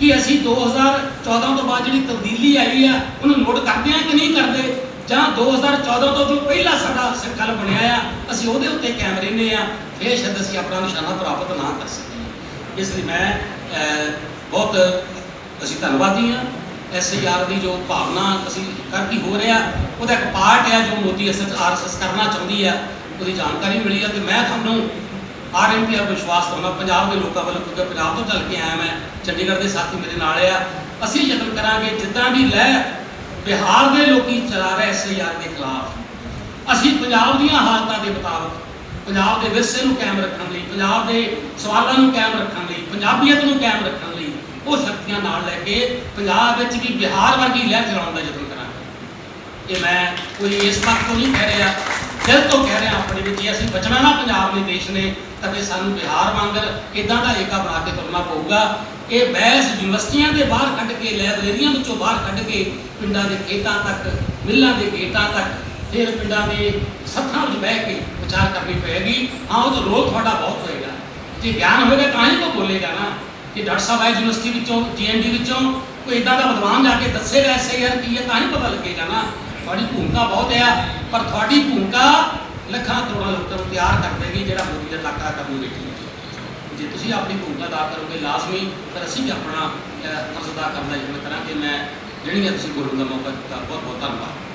ਕਿ ਅਸੀਂ 2014 ਤੋਂ ਬਾਅਦ ਜਿਹੜੀ ਤਬਦੀਲੀ ਆਈ ਆ, ਉਹਨੂੰ ਨੋਟ ਕਰਦੇ ਹਾਂ ਕਿ ਨਹੀਂ ਕਰਦੇ? ਜਾਂ 2014 ਤੋਂ ਜੋ ਪਹਿਲਾ ਸਾਡਾ ਸੰਕਲਪ ਬਣਿਆ ਆ, ਅਸੀਂ ਉਹਦੇ ਉੱਤੇ ਕਾਇਮ ਰਹਿੰਦੇ ਆ। ਫਿਰ ਸ਼ਾਇਦ ਅਸੀਂ ਆਪਣਾ ਨਿਸ਼ਾਨਾ ਪ੍ਰਾਪਤ ਨਾ ਕਰ ਸਕੀਏ। ਇਸ ਲਈ ਮੈਂ ਬਹੁਤ ਅਸੀਂ ਧੰਨਵਾਦੀ ਹਾਂ। ਐਸਆਈਆਰ ਦੀ ਜੋ ਭਾਵਨਾ ਅਸੀਂ ਕਰਦੀ ਹੋ ਰਿਹਾ ਉਹਦਾ ਇੱਕ ਪਾਰਟ ਹੈ ਜੋ ਮੋਦੀ ਐਸਐਸ ਆਰਐਸਐਸ ਕਰਨਾ ਚਾਹੁੰਦੀ ਆ। ਉਹਦੀ ਜਾਣਕਾਰੀ ਮਿਲੀ ਆ ਤੇ ਮੈਂ ਤੁਹਾਨੂੰ ਆਰਐਮਪੀਆਰ ਵਿਸ਼ਵਾਸ ਦਿਵਾਉਣਾ ਪੰਜਾਬ ਦੇ ਲੋਕਾਂ ਵੱਲੋਂ, ਕਿਉਂਕਿ ਪੰਜਾਬ ਤੋਂ ਚੱਲ ਕੇ ਆਇਆ ਮੈਂ, ਚੰਡੀਗੜ੍ਹ ਦੇ ਸਾਥੀ ਮੇਰੇ ਨਾਲ ਆ। ਅਸੀਂ ਯਤਨ ਕਰਾਂਗੇ, ਜਿੱਦਾਂ ਵੀ ਲਹਿਰ ਬਿਹਾਰ ਦੇ ਲੋਕੀ ਚਲਾ ਰਹੇ ਐਸਆਈਆਰ ਦੇ ਖਿਲਾਫ। ਅਸੀਂ ਪੰਜਾਬ ਦੀਆਂ ਹਾਲਤਾਂ ਦੇ ਮੁਤਾਬਕ, ਪੰਜਾਬ ਦੇ ਵਿਰਸੇ ਨੂੰ ਕਾਇਮ ਰੱਖਣ ਲਈ, ਪੰਜਾਬ ਦੇ ਸਵਾਲਾਂ ਨੂੰ ਕਾਇਮ ਰੱਖਣ ਲਈ, ਪੰਜਾਬੀਅਤ ਨੂੰ ਕਾਇਮ ਰੱਖਣ ਲਈ ਉਹ ਸ਼ਕਤੀਆਂ ਨਾਲ ਲੈ ਕੇ ਪੰਜਾਬ ਵਿੱਚ ਵੀ ਬਿਹਾਰ ਵਰਗੀ ਲਹਿਰ ਚਲਾਉਣ ਦਾ ਯਤਨ ਕਰਾਂਗੇ। ਇਹ ਮੈਂ ਕੋਈ ਇਸ ਤੱਕ ਤੋਂ ਨਹੀਂ ਕਹਿ ਰਿਹਾ। ਦਿਲ ਤੋਂ ਕਹਿ ਰਿਹਾ ਆਪਣੇ ਵੀ ਜੇ, ਅਸੀਂ ਬਚਣਾ ਨਾ ਪੰਜਾਬ ਦੇ ਦੇਸ਼ ਨੇ, ਤਾਂ ਫਿਰ ਸਾਨੂੰ ਬਿਹਾਰ ਵਾਂਗਰ ਇਦਾਂ ਦਾ ਏਕਾ ਬਣਾ ਕੇ ਤੁਰਨਾ ਪਊਗਾ? ਇਹ ਬਹਿਸ ਯੂਨੀਵਰਸਿਟੀਆਂ ਦੇ ਬਾਹਰ ਕੱਢ ਕੇ, ਲਾਇਬ੍ਰੇਰੀਆਂ ਵਿੱਚੋਂ ਬਾਹਰ ਕੱਢ ਕੇ, ਪਿੰਡਾਂ ਦੇ ਖੇਤਾਂ ਤੱਕ, ਮਿੱਲਾਂ ਦੇ ਗੇਟਾਂ ਤੱਕ, ਫਿਰ ਪਿੰਡਾਂ ਦੇ ਸੱਥਾਂ ਵਿੱਚ ਬਹਿ ਕੇ ਵਿਚਾਰ ਕਰਨੀ ਪਏਗੀ। ਹਾਂ, ਉਹ ਤਾਂ ਤੁਹਾਡਾ ਬਹੁਤ ਹੋਏਗਾ। ਜੇ ਗਿਆਨ ਹੋਏਗਾ ਤਾਂ ਹੀ ਕੋਈ ਬੋਲੇਗਾ ਨਾ। ਕਿ ਡਾਕਟਰ ਸਾਹਿਬ ਆਏ ਯੂਨੀਵਰਸਿਟੀ ਵਿੱਚੋਂ, ਜੀਐਨਡੀ ਵਿੱਚੋਂ, ਕੋਈ ਇਦਾਂ ਦਾ ਵਿਦਵਾਨ ਜਾ ਕੇ ਦੱਸੇਗਾ ਐਸੇ ਯਾਰ ਕੀ ਹੈ, ਤਾਂ ਹੀ ਪਤਾ ਲੱਗੇਗਾ ਨਾ। ਤੁਹਾਡੀ ਭੂਮਿਕਾ ਬਹੁਤ ਹੈ ਪਰ ਤੁਹਾਡੀ ਭੂਮਿਕਾ ਲੱਖਾਂ ਕਰੋੜਾਂ ਲੋਕਾਂ ਨੂੰ ਤਿਆਰ ਕਰ ਦੇਗੀ ਜਿਹੜਾ ਮੋਦੀ ਦਾ ਟਾਕਰਾ ਕਰਨ ਨੂੰ ਬੈਠੀ ਹੈ ਜੇ ਤੁਸੀਂ ਆਪਣੀ ਭੂਮਿਕਾ ਅਦਾ ਕਰੋਗੇ ਲਾਜ਼ਮੀ, ਫਿਰ ਅਸੀਂ ਵੀ ਆਪਣਾ ਫਰਜ਼ ਅਦਾ ਕਰਨ ਦਾ ਯਤਨ ਕਰਾਂਗੇ। ਮੈਂ ਜਿਹੜੀਆਂ ਤੁਸੀਂ ਬੋਲਣ ਦਾ ਮੌਕਾ ਦਿੱਤਾ ਬਹੁਤ ਬਹੁਤ ਧੰਨਵਾਦ।